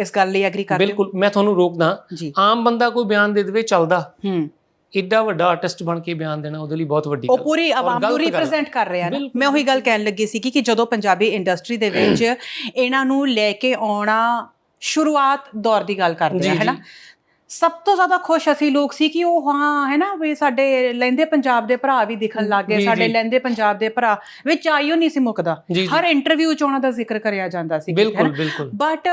ਇਸ ਗੱਲ ਲਈ ਐਗਰੀ ਕਰਦੇ ਹੋ? ਬਿਲਕੁਲ ਮੈਂ ਤੁਹਾਨੂੰ ਰੋਕਦਾ। ਆਮ ਬੰਦਾ ਕੋਈ ਬਿਆਨ ਦੇ ਦੇਵੇ ਚੱਲਦਾ। ਹੂੰ ਏਡਾ ਵੱਡਾ ਆਰਟਿਸਟ ਬਣ ਕੇ ਬਿਆਨ ਦੇਣਾ ਉਹਦੇ ਲਈ ਬਹੁਤ ਵੱਡੀ ਉਹ ਪੂਰੀ ਆਵਾਮ ਨੂੰ। ਰਿਪਰੈਜ਼ੈਂਟ ਕਰ ਰਿਹਾ ਨਾ ਮੈਂ ਉਹੀ ਗੱਲ ਕਹਿਣ ਲੱਗੀ ਸੀ ਕਿ ਜਦੋਂ ਪੰਜਾਬੀ ਇੰਡਸਟਰੀ ਦੇ ਵਿੱਚ ਇਹਨਾਂ ਨੂੰ ਲੈ ਕੇ ਆਉਣਾ ਸ਼ੁਰੂਆਤ ਦੌਰ ਦੀ ਗੱਲ ਕਰਦੇ ਆ ਜੀ, ਹੈ ਨਾ ਜੀ। ਸਭ ਤੋਂ ਜ਼ਿਆਦਾ ਖੁਸ਼ ਅਸੀਂ ਲੋਕ ਸੀ ਕਿ ਉਹ ਹਾਂ ਹੈ ਨਾ ਵੀ ਸਾਡੇ ਲੈਂਦੇ ਪੰਜਾਬ ਦੇ ਭਰਾ ਵੀ ਦਿਖਣ ਲੱਗ ਗਏ ਸਾਡੇ। ਲੈਂਦੇ ਪੰਜਾਬ ਦੇ ਭਰਾ ਵਿੱਚ ਆਇਓ ਨਹੀਂ ਸੀ ਮੁੱਕਦਾ। ਹਰ ਇੰਟਰਵਿਊ 'ਚ ਉਹਨਾਂ ਦਾ ਜ਼ਿਕਰ ਕਰਿਆ ਜਾਂਦਾ ਸੀ ਬਿਲਕੁਲ ਬਿਲਕੁਲ ਬਟ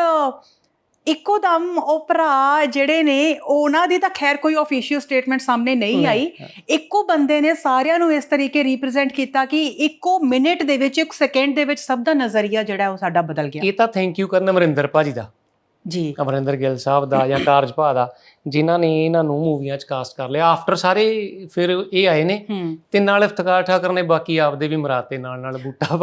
ਇੱਕੋ ਦਮ ਉਹ ਭਰਾ ਜਿਹੜੇ ਨੇ ਉਹਨਾਂ ਦੀ ਤਾਂ ਖੈਰ ਕੋਈ ਆਫੀਸ਼ੀਅਲ ਸਟੇਟਮੈਂਟ ਸਾਹਮਣੇ ਨਹੀਂ ਆਈ। ਇੱਕੋ ਬੰਦੇ ਨੇ ਸਾਰਿਆਂ ਨੂੰ ਇਸ ਤਰੀਕੇ ਰਿਪਰੈਜ਼ੈਂਟ ਕੀਤਾ ਕਿ ਇੱਕੋ ਮਿੰਟ ਦੇ ਵਿੱਚ ਇੱਕ ਸੈਕਿੰਡ ਦੇ ਵਿੱਚ ਸਭ ਦਾ ਨਜ਼ਰੀਆ ਜਿਹੜਾ ਉਹ ਸਾਡਾ ਬਦਲ ਗਿਆ। ਇਹ ਤਾਂ ਥੈਂਕ ਯੂ ਕਰਨ ਅਮਰਿੰਦਰ ਭਾਜੀ ਦਾ। ਜੀ ਅਮਰਿੰਦਰ ਗਿੱਲ ਸਾਹਿਬ ਦਾ ਜਾਂ ਕਾਰਜ ਭਾ ਦਾ ਜਿਨ੍ਹਾਂ ਨੇ ਇਹਨਾਂ ਨੂੰ ਮੂਵੀਆਂ 'ਚ ਕਾਸਟ ਕਰ ਲਿਆ ਆਫਟਰ ਸਾਰੇ ਫਿਰ ਇਹ ਆਏ ਨੇ ਤੇ ਨਾਲ ਇਫਤਕਾਰ ਠਾਕਰ ਨੇ ਬਾਕੀ ਆਪਦੇ ਵੀ ਮਰਾਤੇ ਨਾਲ ਨਾਲ ਬੂਟਾ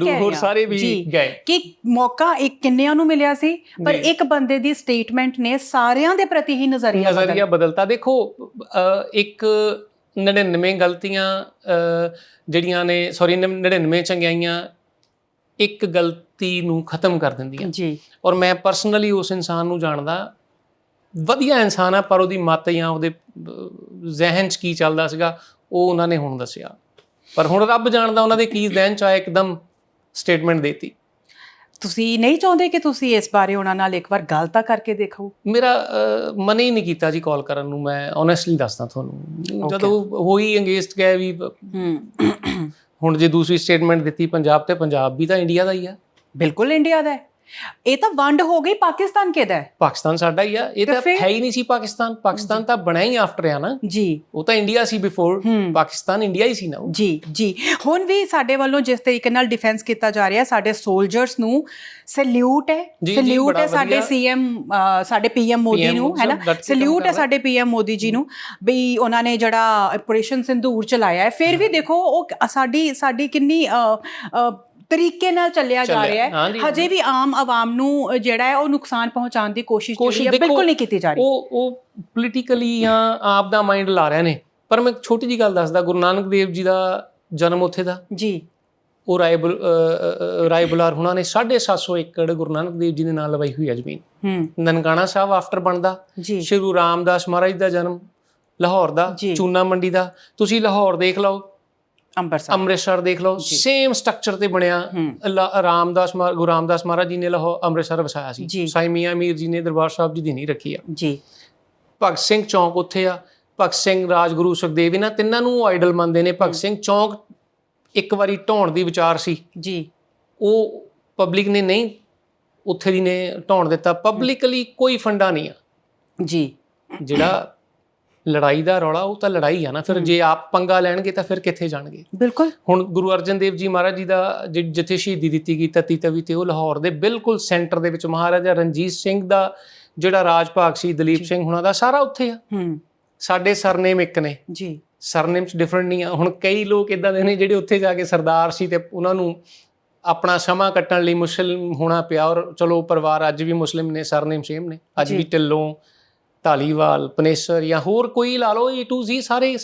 ਕਹਿ ਹੋਰ। ਸਾਰੇ ਵੀ। ਗਏ ਕਿ ਮੌਕਾ ਇੱਕ ਕਿੰਨਿਆਂ ਨੂੰ ਮਿਲਿਆ ਸੀ ਪਰ। ਇੱਕ ਬੰਦੇ ਦੀ ਸਟੇਟਮੈਂਟ ਨੇ ਸਾਰਿਆਂ ਦੇ ਪ੍ਰਤੀ ਹੀ ਨਜ਼ਰੀਆ ਨਜ਼ਰੀਆ ਬਦਲਤਾ ਦੇਖੋ ਇੱਕ 99 ਗਲਤੀਆਂ ਜਿਹੜੀਆਂ ਨੇ ਸੌਰੀ 99 ਚੰਗਿਆਈਆਂ ਇੱਕ ਗਲਤੀ ਨੂੰ ਖਤਮ ਕਰ ਦਿੰਦੀਆਂ ਜੀ। ਔਰ ਮੈਂ ਪਰਸਨਲੀ ਉਸ ਇਨਸਾਨ ਨੂੰ ਜਾਣਦਾ। ਵਧੀਆ ਇਨਸਾਨ ਆ ਪਰ ਉਹਦੀ ਮੱਤ ਜਾਂ ਉਹਦੇ ਜ਼ਿਹਨ 'ਚ ਕੀ ਚੱਲਦਾ ਸੀਗਾ ਉਹ ਉਹਨਾਂ ਨੇ ਹੁਣ ਦੱਸਿਆ। ਪਰ ਹੁਣ ਰੱਬ ਜਾਣਦਾ ਉਹਨਾਂ ਦੇ ਕੀ ਜ਼ਿਹਨ 'ਚ ਆਇਆ ਇੱਕਦਮ ਸਟੇਟਮੈਂਟ ਦੇਤੀ। ਤੁਸੀਂ ਨਹੀਂ ਚਾਹੁੰਦੇ ਕਿ ਤੁਸੀਂ ਇਸ ਬਾਰੇ ਉਹਨਾਂ ਨਾਲ ਇੱਕ ਵਾਰ ਗੱਲ ਤਾਂ ਕਰਕੇ ਦੇਖੋ? ਮੇਰਾ ਮਨ ਹੀ ਨਹੀਂ ਕੀਤਾ ਜੀ ਕਾਲ ਕਰਨ ਨੂੰ ਮੈਂ ਓਨੈਸਟਲੀ ਦੱਸਦਾ ਤੁਹਾਨੂੰ। ਜਦੋਂ ਹੋਈ ਅੰਗੇਜਡ ਗਏ ਵੀ ਹੂੰ। ਹੁਣ ਜੇ ਦੂਸਰੀ ਸਟੇਟਮੈਂਟ ਦਿੱਤੀ, ਪੰਜਾਬ ਤੇ ਪੰਜਾਬ ਵੀ ਤਾਂ ਇੰਡੀਆ ਦਾ ਹੀ ਆ। ਬਿਲਕੁਲ ਇੰਡੀਆ ਦਾ ਹੈ। ਇਹ ਤਾਂ ਵੰਡ ਹੋ ਗਈ ਪਾਕਿਸਤਾਨ ਕਿਹਦਾ ਹੈ ਪਾਕਿਸਤਾਨ ਸਾਡਾ ਹੀ ਆ। ਇਹ ਤੇ? ਹੈ ਹੀ ਨਹੀਂ ਸੀ ਪਾਕਿਸਤਾਨ। ਪਾਕਿਸਤਾਨ ਤਾਂ ਬਣਿਆ ਹੀ ਆਫਟਰ ਆ ਨਾ। ਜੀ। ਉਹ ਤਾਂ ਇੰਡੀਆ ਸੀ ਬਿਫੋਰ। ਪਾਕਿਸਤਾਨ ਇੰਡੀਆ ਹੀ ਸੀ ਨਾ। ਜੀ ਜੀ। ਹੁਣ ਵੀ ਸਾਡੇ ਵੱਲੋਂ ਜਿਸ ਤਰੀਕੇ ਨਾਲ ਡਿਫੈਂਸ ਕੀਤਾ ਜਾ ਰਿਹਾ ਸਾਡੇ ਸੋਲਜਰਸ ਨੂੰ ਸੈਲੂਟ ਹੈ। ਸੈਲੂਟ ਹੈ ਸਾਡੇ। ਸੀਐਮ ਸਾਡੇ ਪੀਐਮ ਮੋਦੀ ਨੂੰ ਹੈ ਨਾ? ਸੈਲੂਟ ਹੈ। ਸਾਡੇ ਪੀਐਮ ਮੋਦੀ ਜੀ ਨੂੰ ਵੀ ਉਹਨਾਂ ਨੇ ਜਿਹੜਾ ਆਪਰੇਸ਼ਨ ਸਿੰਧੂਰ ਚਲਾਇਆ ਹੈ। ਫਿਰ ਵੀ ਦੇਖੋ ਉਹ ਸਾਡੀ ਸਾਡੀ ਕਿੰਨੀ ਤਰੀਕੇ ਨਾਲ ਚੱਲਿਆ ਜਾ ਰਿਹਾ ਹੈ। ਹਜੇ ਵੀ ਆਮ ਆਵਾਮ ਨੂੰ ਜਿਹੜਾ ਹੈ ਉਹ ਨੁਕਸਾਨ ਪਹੁੰਚਾਉਣ ਦੀ ਕੋਸ਼ਿਸ਼ ਜਿਹੜੀ ਹੈ ਬਿਲਕੁਲ ਨਹੀਂ ਕੀਤੀ ਜਾ ਰਹੀ। ਉਹ ਉਹ ਪੋਲੀਟੀਕਲੀ ਜਾਂ ਆਪ ਦਾ ਮਾਈਂਡ ਲਾ ਰਹੇ ਨੇ। ਪਰ ਮੈਂ ਛੋਟੀ ਜੀ ਗੱਲ ਦੱਸਦਾ ਗੁਰੂ ਨਾਨਕ ਦੇਵ ਜੀ ਦਾ ਜਨਮ ਉੱਥੇ ਦਾ। ਜੀ। ਉਹ ਰਾਏ ਬੁਲ- ਅ, ਅ, ਰਾਏ ਬੁਲਾਰ ਹੁਣਾਂ ਨੇ 750 ਏਕੜ ਗੁਰੂ ਨਾਨਕ ਦੇਵ ਜੀ ਦੇ ਨਾਲ ਲਵਾਈ ਹੋਈ ਹੈ ਜ਼ਮੀਨ। ਹੂੰ। ਨਨਕਾਣਾ ਸਾਹਿਬ ਆਫਟਰ ਬਣਦਾ। ਜੀ। ਸ਼੍ਰੀ ਰਾਮਦਾਸ ਮਹਾਰਾਜ ਦਾ ਜਨਮ ਲਾਹੌਰ ਦਾ। ਚੂਨਾ ਮੰਡੀ ਦਾ। ਤੁਸੀਂ ਲਾਹੌਰ ਦੇਖ ਲਓ ਅੰਮ੍ਰਿਤਸਰ। ਅੰਮ੍ਰਿਤਸਰ ਦੇਖ ਲਓ ਸੇਮ ਸਟਰਕਚਰ ਤੇ ਬਣਿਆ ਰਾਮਦਾਸ ਗੁਰੂ ਰਾਮਦਾਸ ਮਹਾਰਾਜ ਜੀ ਨੇ ਲਾਹੌਰ ਅੰਮ੍ਰਿਤਸਰ ਵਸਾਇਆ। ਸੀ। ਸਾਈ ਮੀਆਂ ਮੀਰ ਜੀ ਨੇ ਦਰਬਾਰ ਸਾਹਿਬ ਜੀ ਦੀ ਨਹੀਂ ਰੱਖੀ ਆ। ਜੀ। ਭਗਤ ਸਿੰਘ ਚੌਂਕ ਉੱਥੇ ਆ। ਭਗਤ ਸਿੰਘ ਰਾਜਗੁਰੂ ਸੁਖਦੇਵ ਇਹਨਾਂ ਤਿੰਨਾਂ ਨੂੰ ਆਈਡਲ ਮੰਨਦੇ ਨੇ। ਭਗਤ ਸਿੰਘ ਚੌਂਕ ਇੱਕ ਵਾਰੀ ਢਾਉਣ ਦੀ ਵਿਚਾਰ ਸੀ। ਜੀ। ਉਹ ਪਬਲਿਕ ਨੇ ਨਹੀਂ ਉੱਥੇ ਦੀ ਨੇ ਢਾਉਣ ਦਿੱਤਾ। ਪਬਲਿਕਲੀ ਕੋਈ ਫੰਡਾ ਨਹੀਂ ਆ। ਜੀ। ਜਿਹੜਾ ਲੜਾਈ ਦਾ ਰੌਲਾ ਉਹ ਤਾਂ ਲੜਾਈ ਆ ਨਾ ਫਿਰ ਜੇ ਆਪ ਪੰਗਾ ਲੈਣਗੇ ਤਾਂ ਫਿਰ ਕਿੱਥੇ ਜਾਣਗੇ? ਬਿਲਕੁਲ। ਹੁਣ ਗੁਰੂ ਅਰਜਨ ਦੇਵ ਜੀ ਮਹਾਰਾਜ ਜੀ ਦਾ ਜਿੱਥੇ ਸ਼ਹੀਦੀ ਦਿੱਤੀ ਗਈ ਤਤੀ ਤਵੀ ਤੇ ਉਹ ਲਾਹੌਰ ਦੇ ਬਿਲਕੁਲ ਸੈਂਟਰ ਦੇ ਵਿੱਚ ਮਹਾਰਾਜਾ ਰਣਜੀਤ ਸਿੰਘ ਦਾ ਜਿਹੜਾ ਰਾਜ ਭਾਗ ਸੀ ਦਲੀਪ ਸਿੰਘ ਹੁਣਾਂ ਦਾ ਸਾਰਾ ਉੱਥੇ ਆ। ਹੂੰ। ਸਾਡੇ ਸਰਨੇਮ ਇੱਕ ਨੇ। ਜੀ। ਸਰਨੇਮ ਚ ਡਿਫਰੈਂਟ ਨਹੀਂ ਆ। ਹੁਣ ਕਈ ਲੋਕ ਇਦਾਂ ਦੇ ਨੇ ਜਿਹੜੇ ਉੱਥੇ ਜਾ ਕੇ ਸਰਦਾਰ ਸੀ ਤੇ ਉਹਨਾਂ ਨੂੰ ਆਪਣਾ ਸਮਾਂ ਕੱਟਣ ਲਈ ਮੁਸਲਿਮ ਹੋਣਾ ਪਿਆ ਔਰ ਚਲੋ ਪਰਿਵਾਰ ਅੱਜ ਵੀ ਮੁਸਲਿਮ ਨੇ ਸਰਨੇਮ ਸੇਮ ਨੇ। ਅੱਜ। ਵੀ ਢਿੱਲੋਂ ਢਾਲੀਵਾਲ ਪਨੇਸਰ ਜਾਂ ਹੋਰ ਕੋਈ ਲਾ ਲਓ A to Z ਸਾਰੇ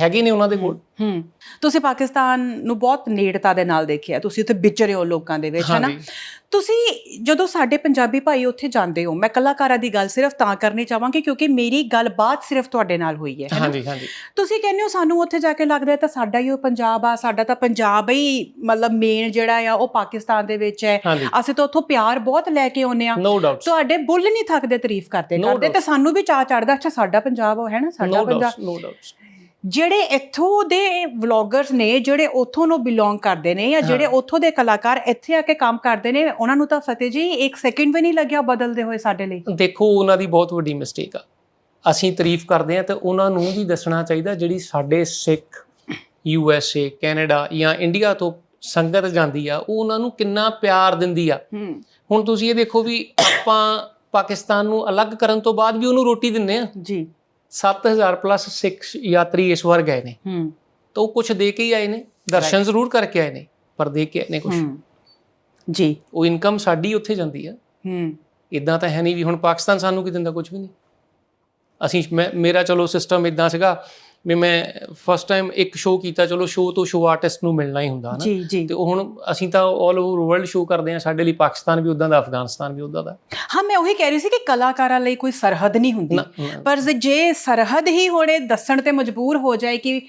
ਹੈਗੇ ਨੇ ਉਹਨਾਂ ਦੇ ਕੋਲ। ਹੂੰ। ਤੁਸੀਂ ਪਾਕਿਸਤਾਨ ਨੂੰ ਬਹੁਤ ਨੇੜਤਾ ਦੇ ਨਾਲ ਦੇਖਿਆ ਤੁਸੀਂ ਉੱਥੇ ਵਿਚਰੇ ਹੋ ਲੋਕਾਂ ਦੇ ਵਿੱਚ ਹੈ ਨਾ ਹਾਂਜੀ। ਤੁਸੀਂ ਜਦੋਂ ਸਾਡੇ ਪੰਜਾਬੀ ਭਾਈ ਉੱਥੇ ਜਾਂਦੇ ਹੋ ਮੈਂ ਕਲਾਕਾਰਾਂ ਦੀ ਗੱਲ ਸਿਰਫ ਤਾਂ ਕਰਨੀ ਚਾਹਾਂਗੀ ਕਿਉਂਕਿ ਮੇਰੀ ਗੱਲਬਾਤ ਸਿਰਫ ਤੁਹਾਡੇ ਨਾਲ ਹੋਈ ਹੈ ਹਾਂਜੀ ਹਾਂਜੀ। ਤੁਸੀਂ ਕਹਿੰਦੇ ਹੋ ਸਾਨੂੰ ਉੱਥੇ ਜਾ ਕੇ ਲੱਗਦਾ ਤਾਂ ਸਾਡਾ ਹੀ ਉਹ ਪੰਜਾਬ ਆ ਸਾਡਾ ਤਾਂ ਪੰਜਾਬ ਹੀ ਮਤਲਬ ਮੇਨ ਜਿਹੜਾ ਆ ਉਹ ਪਾਕਿਸਤਾਨ ਦੇ ਵਿੱਚ ਹੈ। ਅਸੀਂ ਤਾਂ ਉੱਥੋਂ ਪਿਆਰ ਬਹੁਤ ਲੈ ਕੇ ਆਉਂਦੇ ਆ ਤੁਹਾਡੇ ਬੁੱਲ ਨਹੀਂ ਥੱਕਦੇ ਤਾਰੀਫ ਕਰਦੇ ਕਰਦੇ. ਤੇ ਸਾਨੂੰ ਵੀ ਚਾਹ ਚੜਦਾ ਅੱਛਾ ਸਾਡਾ ਪੰਜਾਬ ਉਹ ਹੈ ਨਾ ਸਾਡਾ ਪੰਜਾਬ। ਡਾਊਟਸ ਨੋ ਡਾਊਟਸ ਜਿਹੜੇ ਇੱਥੋਂ ਦੇ ਵਲੌਗਰਸ ਨੇ ਜਿਹੜੇ ਉੱਥੋਂ ਨੂੰ ਬਿਲੋਂਗ ਕਰਦੇ ਨੇ ਜਾਂ ਜਿਹੜੇ ਉੱਥੋਂ ਦੇ ਕਲਾਕਾਰ ਇੱਥੇ ਆ ਕੇ ਕੰਮ ਕਰਦੇ ਨੇ ਉਹਨਾਂ ਨੂੰ ਤਾਂ ਫਤਿਹ ਜੀ ਇੱਕ ਸੈਕਿੰਡ ਵੀ ਨਹੀਂ ਲੱਗਿਆ ਬਦਲਦੇ ਹੋਏ ਸਾਡੇ ਲਈ। ਦੇਖੋ ਉਹਨਾਂ ਦੀ ਬਹੁਤ ਵੱਡੀ ਮਿਸਟੇਕ ਆ। ਅਸੀਂ ਤਾਰੀਫ ਕਰਦੇ ਆ ਤੇ ਉਹਨਾਂ ਨੂੰ ਵੀ ਦੱਸਣਾ ਚਾਹੀਦਾ ਜਿਹੜੀ ਸਾਡੇ Sikh U S A Canada ਜਾਂ ਇੰਡੀਆ ਤੋਂ ਸੰਗਤ ਜਾਂਦੀ ਆ ਉਹ ਉਹਨਾਂ ਨੂੰ ਕਿੰਨਾ ਪਿਆਰ ਦਿੰਦੀ ਆ। ਹੁਣ ਤੁਸੀਂ ਇਹ ਦੇਖੋ ਵੀ ਆਪਾਂ ਪਾਕਿਸਤਾਨ ਨੂੰ ਅਲੱਗ ਕਰਨ ਤੋਂ ਬਾਅਦ ਵੀ ਉਹਨੂੰ ਰੋਟੀ ਦਿੰਨੇ ਆ। ਜੀ। 7000 ਪਲੱਸ ਸਿੱਖ ਯਾਤਰੀ ਇਸ ਵਾਰ ਗਏ ਨੇ। ਹੂੰ। ਤਾਂ ਉਹ ਕੁਝ ਦੇ ਕੇ ਹੀ ਆਏ ਨੇ ਦਰਸ਼ਨ ਜ਼ਰੂਰ ਕਰਕੇ ਆਏ ਨੇ ਪਰ ਦੇ ਕੇ ਆਏ ਨੇ ਕੁਝ ਜੀ। ਉਹ ਇਨਕਮ ਸਾਡੀ ਉੱਥੇ ਜਾਂਦੀ ਆ। ਹੂੰ। ਇਦਾਂ ਤਾਂ ਹੈ ਨਹੀਂ ਵੀ ਹੁਣ ਪਾਕਿਸਤਾਨ ਸਾਨੂੰ ਕੀ ਦਿੰਦਾ ਕੁਝ ਵੀ ਨਹੀਂ। ਅਸੀਂ ਮੇਰਾ ਚਲੋ ਸਿਸਟਮ ਇਦਾਂ ਸੀਗਾ ਵੀ ਮੈਂ ਫਸਟ ਟਾਈਮ ਇੱਕ ਸ਼ੋਅ ਕੀਤਾ ਚਲੋ ਸ਼ੋਅ ਤੋਂ ਸ਼ੋਅ ਆਰਟਿਸਟ ਨੂੰ ਮਿਲਣਾ ਹੀ ਹੁੰਦਾ ਨਾ ਤੇ ਹੁਣ ਅਸੀਂ ਤਾਂ 올 ਓਵਰ ਵਰਲਡ ਸ਼ੋਅ ਕਰਦੇ ਆ ਸਾਡੇ ਲਈ ਪਾਕਿਸਤਾਨ ਵੀ ਉਦਾਂ ਦਾ ਅਫਗਾਨਿਸਤਾਨ ਵੀ ਉਦਾਂ ਦਾ। ਹਾਂ ਮੈਂ ਉਹੀ ਕਹਿ ਰਹੀ ਸੀ ਕਿ ਕਲਾਕਾਰਾਂ ਲਈ ਕੋਈ ਸਰਹੱਦ ਨਹੀਂ ਹੁੰਦੀ। ਪਰ ਜੇ- ਸਰਹੱਦ ਹੀ ਹੋੜੇ ਦੱਸਣ ਤੇ ਮਜਬੂਰ ਹੋ ਜਾਏ ਕਿ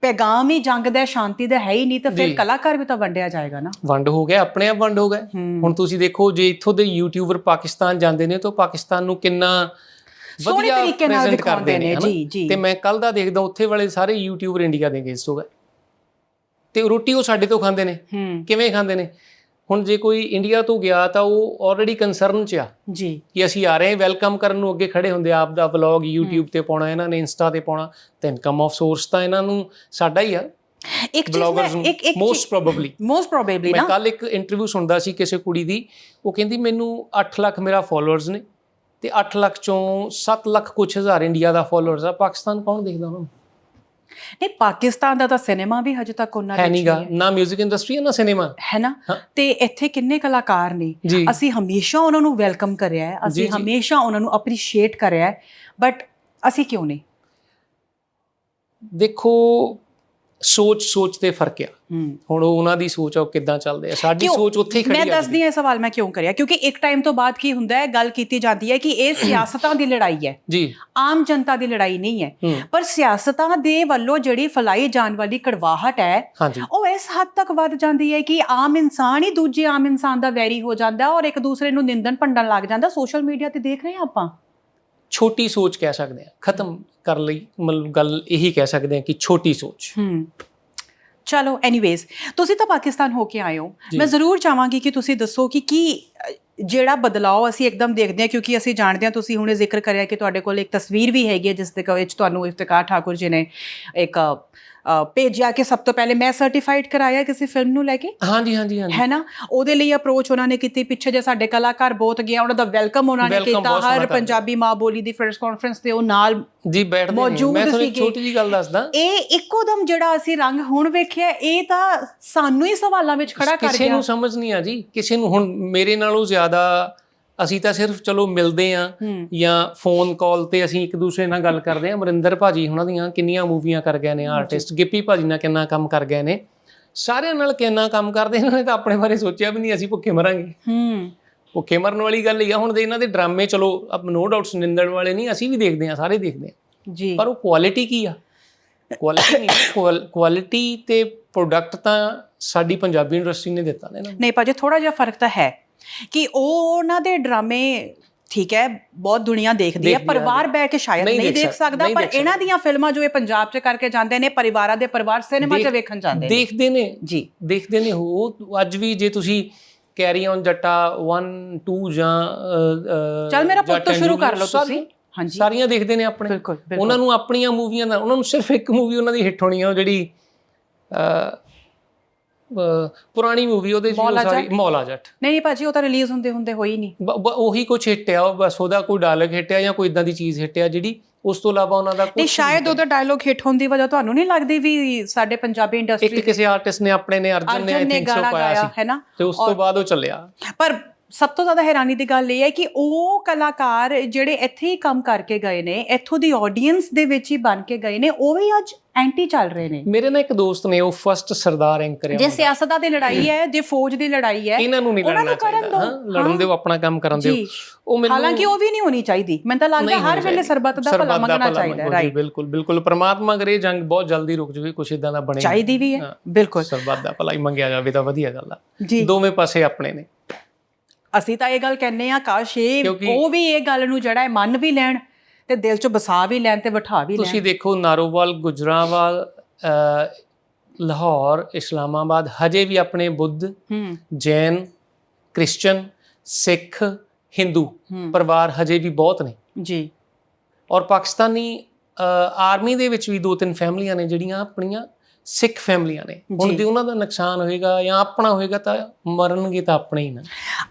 ਪੈਗਾਮ ਹੀ ਜੰਗ ਦਾ ਸ਼ਾਂਤੀ ਦਾ ਹੈ ਹੀ ਨਹੀਂ ਤਾਂ ਫਿਰ। ਕਲਾਕਾਰ ਵੀ ਤਾਂ ਵੰਡਿਆ ਜਾਏਗਾ ਨਾ। ਵੰਡ ਹੋ ਗਿਆ ਆਪਣੇ ਆਪ ਵੰਡ ਹੋ ਹੂੰ। ਹੁਣ ਤੁਸੀਂ ਦੇਖੋ ਜੇ ਇੱਥੋਂ ਦੇ ਯੂਟਿਊਬਰ ਪਾਕਿਸਤਾਨ ਜਾਂਦੇ ਨੇ ਤਾਂ ਪਾਕਿਸਤਾਨ ਨੂੰ ਕਿੰਨਾ ਸੋਹਣੇ ਤਰੀਕੇ ਨਾਲ ਦਿਖਾਉਂਦੇ ਨੇ? ਜੀ, ਜੀ। ਤੇ ਮੈਂ ਕੱਲ ਦਾ ਦੇਖਦਾ ਉੱਥੇ ਵਾਲੇ ਸਾਰੇ ਯੂਟਿਊਬਰ ਇੰਡੀਆ ਦੇ ਅਗੇਂਸਟ ਹੋ ਗਏ। ਤੇ ਰੋਟੀ ਉਹ ਸਾਡੇ ਤੋਂ ਖਾਂਦੇ ਨੇ ਕਿਵੇਂ ਖਾਂਦੇ ਨੇ? ਹੁਣ ਜੇ ਕੋਈ ਇੰਡੀਆ ਤੋਂ ਗਿਆ ਤਾਂ ਉਹ ਆਲਰੇਡੀ ਕੰਸਰਨ ਚ ਆ। ਜੀ। ਕਿ ਅਸੀਂ ਆ ਰਹੇ ਹਾਂ ਵੈਲਕਮ ਕਰਨ ਨੂੰ ਅੱਗੇ ਖੜੇ ਹੁੰਦੇ ਆਪ ਦਾ ਵਲੌਗ YouTube ਤੇ ਪਾਉਣਾ ਇਹਨਾਂ ਨੇ ਇੰਸਟਾ ਤੇ ਪਾਉਣਾ ਤਾਂ ਇਨਕਮ ਆਫ ਸੋਰਸ ਤਾਂ ਇਹਨਾਂ ਨੂੰ ਸਾਡਾ ਹੀ ਆ। ਇੱਕ ਚੀਜ਼ ਬਲੌਗਰਸ ਮੈਂ ਨੂੰ ਮੋਸਟ ਪ੍ਰੋਬੇਬਲੀ ਮੋਸਟ ਪ੍ਰੋਬੇਬਲੀ ਮੈਂ ਨਾ। ਕੱਲ ਇੱਕ ਇੰਟਰਵਿਊ ਸੁਣਦਾ ਸੀ ਕਿਸੇ ਕੁੜੀ ਦੀ। ਉਹ ਕਹਿੰਦੀ ਮੈਨੂੰ 8 ਲੱਖ ਮੇਰਾ ਫਾਲੋਅਰਸ ਨੇ। ਤੇ 8 ਲੱਖ ਚੋਂ 7 ਲੱਖ ਕੁਛ ਹਜ਼ਾਰ ਇੰਡੀਆ ਦਾ ਫਾਲੋਅਰਸ ਆ। ਪਾਕਿਸਤਾਨ ਕੌਣ ਦੇਖਦਾ ਉਹਨਾਂ ਨੂੰ? ਨਹੀਂ ਪਾਕਿਸਤਾਨ ਦਾ ਤਾਂ ਸਿਨੇਮਾ ਵੀ ਹਜੇ ਤੱਕ ਉਹਨਾਂ ਹੈ ਵਿੱਚ ਨਹੀਂਗਾ ਨਹੀਂ ਨਾ 뮤직 ਇੰਡਸਟਰੀ ਹੈ ਨਾ ਸਿਨੇਮਾ ਹੈ ਨਾ। ਤੇ ਇੱਥੇ ਕਿੰਨੇ ਕਲਾਕਾਰ ਨੇ? ਅਸੀਂ ਹਮੇਸ਼ਾ ਉਹਨਾਂ ਨੂੰ ਵੈਲਕਮ ਕਰਿਆ ਹੈ। ਅਸੀਂ। ਹਮੇਸ਼ਾ ਉਹਨਾਂ ਨੂੰ ਅਪਰੀਸ਼ੀਏਟ ਕਰਿਆ ਹੈ। ਬਟ ਅਸੀਂ ਕਿਉਂ ਨਹੀਂ? ਦੇਖੋ ਸੋਚ ਸੋਚ ਤੇ ਫ਼ਰਕ ਆ। ਹੁਣ ਉਹ ਉਹਨਾਂ ਦੀ ਸੋਚ ਆ ਉਹ ਕਿੱਦਾਂ ਚੱਲਦੇ ਆ? ਸਾਡੀ? ਸੋਚ ਉੱਥੇ ਹੀ ਖੜੀ ਮੈਂ ਆ ਦੱਸਦੀ ਹਾਂ ਇਹ ਸਵਾਲ ਮੈਂ ਕਿਉਂ ਕਰਿਆ? ਕਿਉਂਕਿ ਇੱਕ ਟਾਈਮ ਤੋਂ ਬਾਅਦ ਕੀ ਹੁੰਦਾ ਹੈ? ਗੱਲ ਕੀਤੀ ਜਾਂਦੀ ਹੈ ਕਿ ਇਹ ਸਿਆਸਤਾਂ ਦੀ ਲੜਾਈ ਹੈ। ਜੀ। ਆਮ ਜਨਤਾ ਦੀ ਲੜਾਈ ਨਹੀਂ ਹੈ। ਪਰ ਸਿਆਸਤਾਂ ਦੇ ਵੱਲੋਂ ਜਿਹੜੀ ਫਲਾਈ ਜਾਣ ਵਾਲੀ ਕੜਵਾਹਟ ਹੈ ਉਹ ਇਸ ਹੱਦ ਤੱਕ ਵੱਧ ਜਾਂਦੀ ਹੈ ਕਿ ਆਮ ਇਨਸਾਨ ਹੀ ਦੂਜੇ ਆਮ ਇਨਸਾਨ ਦਾ ਵੈਰੀ ਹੋ ਜਾਂਦਾ ਔਰ ਇੱਕ ਦੂਸਰੇ ਨੂੰ ਨਿੰਦਣ ਭੰਡਣ ਲੱਗ ਜਾਂਦਾ। ਸੋਸ਼ਲ ਮੀਡੀਆ ਤੇ ਦੇਖ ਰਹੇ ਹਾਂ ਆਪਾਂ। ਛੋਟੀ ਸੋਚ ਕਹਿ ਸਕਦੇ ਆ ਖਤਮ ਕਰ ਲਈ ਮਤਲਬ ਗੱਲ ਇਹੀ ਕਹਿ ਸਕਦੇ ਆ ਕਿ ਛੋਟੀ ਸੋਚ। ਹੂੰ। ਚਲੋ ਐਨੀਵੇਜ਼ ਤੁਸੀਂ ਤਾਂ ਪਾਕਿਸਤਾਨ ਹੋ ਕੇ ਆਏ ਹੋ। ਜੀ। ਮੈਂ ਜ਼ਰੂਰ ਚਾਹਾਂਗੀ ਕਿ ਤੁਸੀਂ ਦੱਸੋ ਕਿ ਕੀ ਅ, ਜਿਹੜਾ ਬਦਲਾਅ ਅਸੀਂ ਇੱਕਦਮ ਦੇਖਦੇ ਹਾਂ ਕਿਉਂਕਿ ਅਸੀਂ ਜਾਣਦੇ ਹਾਂ ਤੁਸੀਂ ਹੁਣੇ ਜ਼ਿਕਰ ਕਰਿਆ ਕਿ ਤੁਹਾਡੇ ਕੋਲ ਇੱਕ ਤਸਵੀਰ ਵੀ ਹੈਗੀ ਹੈ ਜਿਸ ਦੇ ਵਿੱਚ ਤੁਹਾਨੂੰ ਇਫਤਿਕਾਰ ਠਾਕੁਰ ਜੀ ਨੇ ਇੱਕ ਅ, ਭੇਜਿਆ ਕਿ ਸਭ ਤੋਂ ਪਹਿਲੇ ਮੈਂ ਸਰਟੀਫਾਈਡ ਕਰਾਇਆ ਕਿਸੇ ਫਿਲਮ ਨੂੰ ਲੈ ਕੇ। ਹਾਂਜੀ ਹਾਂਜੀ ਹਾਂਜੀ। ਹੈ ਨਾ? ਉਹਦੇ ਲਈ ਅਪਰੋਚ ਉਹਨਾਂ ਨੇ ਕੀਤੀ। ਪਿੱਛੇ ਜੇ ਸਾਡੇ ਕਲਾਕਾਰ ਬਹੁਤ ਗਿਆ ਉਹਨਾਂ ਦਾ ਵੈਲਕਮ ਉਹਨਾਂ ਨੇ ਕੀਤਾ। ਹਰ। ਪੰਜਾਬੀ ਮਾਂ ਬੋਲੀ ਦੀ ਪ੍ਰੈਸ ਕਾਨਫਰੰਸ ਤੇ ਉਹ ਨਾਲ ਜੀ ਬੈਠਦੇ ਨੇ। ਮੈਂ ਤੁਹਾਨੂੰ। ਛੋਟੀ ਜੀ ਗੱਲ ਦੱਸਦਾ। ਇਹ ਇੱਕੋ ਦਮ ਜਿਹੜਾ ਅਸੀਂ ਰੰਗ ਹੁਣ ਵੇਖਿਆ ਇਹ ਤਾਂ ਸਾਨੂੰ ਹੀ ਸਵਾਲਾਂ ਵਿੱਚ ਖੜਾ ਕਰ ਕਿਸੇ ਗਿਆ। ਨੂੰ ਸਮਝ ਨਹੀਂ ਆ ਜੀ। ਕਿਸੇ ਨੂੰ ਹੁਣ ਮੇਰੇ ਨਾਲੋਂ ਜ਼ਿਆਦਾ ਅਸੀਂ ਤਾਂ ਸਿਰਫ ਚਲੋ ਮਿਲਦੇ ਆ ਜਾਂ ਫੋਨ ਕਾਲ ਤੇ ਅਸੀਂ ਇੱਕ ਦੂਸਰੇ ਨਾਲ ਗੱਲ ਕਰਦੇ ਆ ਅਮਰਿੰਦਰ ਭਾਜੀ ਉਹਨਾਂ ਦੀਆਂ ਕਿੰਨੀਆਂ ਮੂਵੀਆਂ ਕਰ ਗਏ ਨੇ ਆਰਟਿਸਟ ਗਿੱਪੀ ਭਾਜੀ ਨਾਲ ਕਿੰਨਾ ਕੰਮ ਕਰ ਗਏ ਨੇ। ਸਾਰਿਆਂ ਨਾਲ ਕਿੰਨਾ ਕੰਮ ਕਰਦੇ ਇਹਨਾਂ ਨੇ ਤਾਂ ਆਪਣੇ ਬਾਰੇ ਸੋਚਿਆ ਵੀ ਨਹੀਂ ਅਸੀਂ ਭੁੱਖੇ ਮਰਾਂਗੇ। ਹੂੰ। ਭੁੱਖੇ ਮਰਨ ਵਾਲੀ ਗੱਲ ਹੀ ਆ ਹੁਣ ਦੇ ਇਹਨਾਂ ਦੇ ਡਰਾਮੇ ਚਲੋ ਅਬ ਨੋ ਡਾਊਟਸ ਨਿੰਦਣ ਵਾਲੇ ਨਹੀਂ ਅਸੀਂ ਵੀ ਦੇਖਦੇ ਆ ਸਾਰੇ ਦੇਖਦੇ ਆ ਜੀ। ਪਰ ਉਹ ਕੁਆਲਿਟੀ ਕੀ ਆ? ਕੁਆਲਿਟੀ ਨਹੀਂ ਕੁਆਲਿਟੀ ਤੇ ਪ੍ਰੋਡਕਟ ਤਾਂ ਸਾਡੀ ਪੰਜਾਬੀ ਇੰਡਸਟਰੀ ਨੇ ਦਿੱਤਾ ਨੇ ਨਾ। ਨਹੀਂ ਭਾਜੀ ਥੋੜਾ ਜਿਹਾ ਫ਼ਰਕ ਤਾਂ ਹੈ। ਕਿ ਉਹ ਉਹਨਾਂ ਦੇ ਡਰਾਮੇ ਠੀਕ ਹੈ ਬਹੁਤ ਦੁਨੀਆ ਦੇਖਦੀ ਹੈ ਪਰਿਵਾਰ ਬੈਠ ਕੇ ਸ਼ਾਇਦ ਨਹੀਂ ਦੇਖ ਦੇਖ ਸਕ- ਸਕਦਾ ਪਰ ਇਹਨਾਂ ਦੀਆਂ ਫਿਲਮਾਂ ਜੋ ਇਹ ਪੰਜਾਬ 'ਚ ਕਰਕੇ ਜਾਂਦੇ ਨੇ ਪਰਿਵਾਰਾਂ ਦੇ ਪਰਿਵਾਰ ਸਿਨੇਮਾ 'ਚ ਵੇਖਣ ਜਾਂਦੇ ਨੇ। ਦੇਖਦੇ ਨੇ। ਜੀ। ਦੇਖਦੇ ਨੇ। ਉਹ ਅੱਜ ਵੀ ਜੇ ਤੁਸੀਂ ਕੈਰੀ ਔਨ ਜੱਟਾ 1 2 ਜਾਂ ਚਲ ਮੇਰਾ ਪੁੱਤ ਸ਼ੁਰੂ ਕਰ ਲਓ ਤੁਸੀਂ। ਹਾਂਜੀ। ਸਾਰੀਆਂ ਦੇਖਦੇ ਨੇ ਆਪਣੇ। ਉਹਨਾਂ ਨੂੰ ਆਪਣੀਆਂ ਮੂਵੀਆਂ ਦਾ ਉਹਨਾਂ ਨੂੰ ਸਿਰਫ ਇੱਕ ਮੂਵੀ ਉਹਨਾਂ ਦੀ ਹਿੱਟ ਹੋਣੀ ਆ ਉਹ ਜਿਹੜੀ ਪੁਰਾਣੀ ਮੂਵੀ ਉਹਦੇ ਚ ਉਹ ਸਾਰੀ? ਮੌਲਾ ਜੱਟ। ਨਹੀਂ ਭਾਜੀ ਉਹ ਤਾਂ ਰਿਲੀਜ਼ ਹੁੰਦੇ ਹੁੰਦੇ ਹੋਈ ਨਹੀਂ। ਉਹੀ ਕੁਝ ਹਿੱਟਿਆ ਉਹ ਬਸ ਉਹਦਾ ਕੋਈ ਡਾਇਲੌਗ ਹਿੱਟਿਆ ਜਾਂ ਕੋਈ ਇਦਾਂ ਦੀ ਚੀਜ਼ ਹਿੱਟਿਆ ਜਿਹੜੀ ਉਸ ਤੋਂ ਇਲਾਵਾ ਉਹਨਾਂ ਦਾ ਨਹੀਂ ਸ਼ਾਇਦ ਉਹਦਾ ਡਾਇਲੋਗ ਹਿੱਟ ਹੋਣ ਦੀ ਵਜ੍ਹਾ ਤੁਹਾਨੂੰ ਨਹੀਂ ਲੱਗਦੀ ਵੀ ਸਾਡੇ ਪੰਜਾਬੀ ਇੱਕ ਇੰਡਸਟਰੀ ਕਿਸੇ ਆਰਟਿਸਟ ਨੇ ਆਪਣੇ ਨੇ ਅਰਜਨ ਨੇ ਆਈ ਥਿੰਕ ਸੋ ਪਾਇਆ ਸੀ ਹੈ ਨਾ? ਤੇ ਉਸ ਤੋਂ ਬਾਅਦ ਉਹ ਚੱਲਿਆ। ਪਰ ਸਭ ਤੋਂ ਜ਼ਿਆਦਾ ਹੈਰਾਨੀ ਦੀ ਗੱਲ ਇਹ ਹੈ ਕਿ ਉਹ ਕਲਾਕਾਰ ਜਿਹੜੇ ਇੱਥੇ ਹੀ ਕੰਮ ਕਰਕੇ ਗਏ ਨੇ ਇੱਥੋਂ ਦੀ ਆਡੀਅנס ਦੇ ਵਿੱਚ ਹੀ ਬਣ ਕੇ ਗਏ ਨੇ ਉਹ ਵੀ ਅੱਜ ਐਂਟੀ ਚੱਲ ਰਹੇ ਨੇ। ਮੇਰੇ ਨਾਲ ਇੱਕ ਦੋਸਤ ਨੇ ਉਹ ਫਸਟ ਸਰਦਾਰ ਐਂਕਰ ਜੇ ਸਿਆਸਤਾਂ ਦੀ ਲੜਾਈ ਹੈ ਜੇ ਫੌਜ ਦੀ ਲੜਾਈ ਹੈ ਇਹਨਾਂ ਨੂੰ ਨਹੀਂ ਲੜਨਾ ਚਾਹੀਦਾ। ਹਾਂ ਲੜਨ ਦਿਓ ਆਪਣਾ ਕੰਮ ਕਰਨ ਦਿਓ। ਉਹ ਮੈਨੂੰ ਹਾਲਾਂਕਿ ਉਹ ਵੀ ਨਹੀਂ ਹੋਣੀ ਚਾਹੀਦੀ। ਮੈਨੂੰ ਤਾਂ ਲੱਗਦਾ ਹਰ ਵੇਲੇ। ਸਰਬੱਤ ਦਾ ਭਲਾ ਮੰਗਣਾ ਚਾਹੀਦਾ ਹੈ ਰਾਈਟ ਬਿਲਕੁਲ ਬਿਲਕੁਲ। ਪ੍ਰਮਾਤਮਾ ਕਰੇ ਜੰਗ ਬਹੁਤ ਜਲਦੀ ਰੁਕ ਜਾਵੇ ਕੁਛ ਇਦਾਂ ਦਾ ਬਣੇ ਚਾਹੀਦੀ ਵੀ ਹੈ। ਹਾਂ। ਬਿਲਕੁਲ। ਸਰਬੱਤ ਦਾ ਭਲਾ ਹੀ ਮੰਗਿਆ ਜਾਵੇ ਤਾਂ ਵਧੀਆ ਗੱਲ ਆ। ਦੋਵੇਂ ਪਾਸੇ ਆਪਣੇ ਨੇ। ਅਸੀਂ ਤਾਂ ਇਹ ਗੱਲ ਕਹਿੰਨੇ ਆ ਕਾਸ਼ ਇਹ ਕਿਉਂਕਿ- ਉਹ ਵੀ ਇਹ ਗੱਲ ਨੂੰ ਜਿਹੜਾ ਹੈ ਮੰਨ ਵੀ ਲੈਣ ਤੇ ਦਿਲ 'ਚ ਬਸਾ ਵੀ ਲੈਣ ਤੇ ਬਿਠਾ ਵੀ ਲੈਣ। ਤੁਸੀਂ ਦੇਖੋ ਨਾਰੋਵਾਲ ਗੁਜਰਾਵਾਲ ਲਾਹੌਰ ਇਸਲਾਮਾਬਾਦ ਹਜੇ ਵੀ ਆਪਣੇ ਬੁੱਧ ਹੂੰ। ਜੈਨ ਕ੍ਰਿਸਚੀਅਨ ਸਿੱਖ ਹਿੰਦੂ ਹੂੰ। ਪਰਿਵਾਰ ਹਜੇ ਵੀ ਬਹੁਤ ਨੇ। ਜੀ। ਔਰ ਪਾਕਿਸਤਾਨੀ ਆਰਮੀ ਦੇ ਵਿੱਚ ਵੀ ਦੋ ਤਿੰਨ ਫੈਮਲੀਆਂ ਨੇ ਜਿਹੜੀਆਂ ਆਪਣੀਆਂ ਸਿੱਖ ਫੈਮਲੀਆਂ ਨੇ ਹੁਣ ਜੀ। ਉਹਨਾਂ ਦਾ ਨੁਕਸਾਨ ਹੋਏਗਾ ਜਾਂ ਆਪਣਾ ਹੋਏਗਾ ਤਾਂ ਮਰਨਗੇ ਤਾਂ ਆਪਣੇ ਹੀ ਨਾ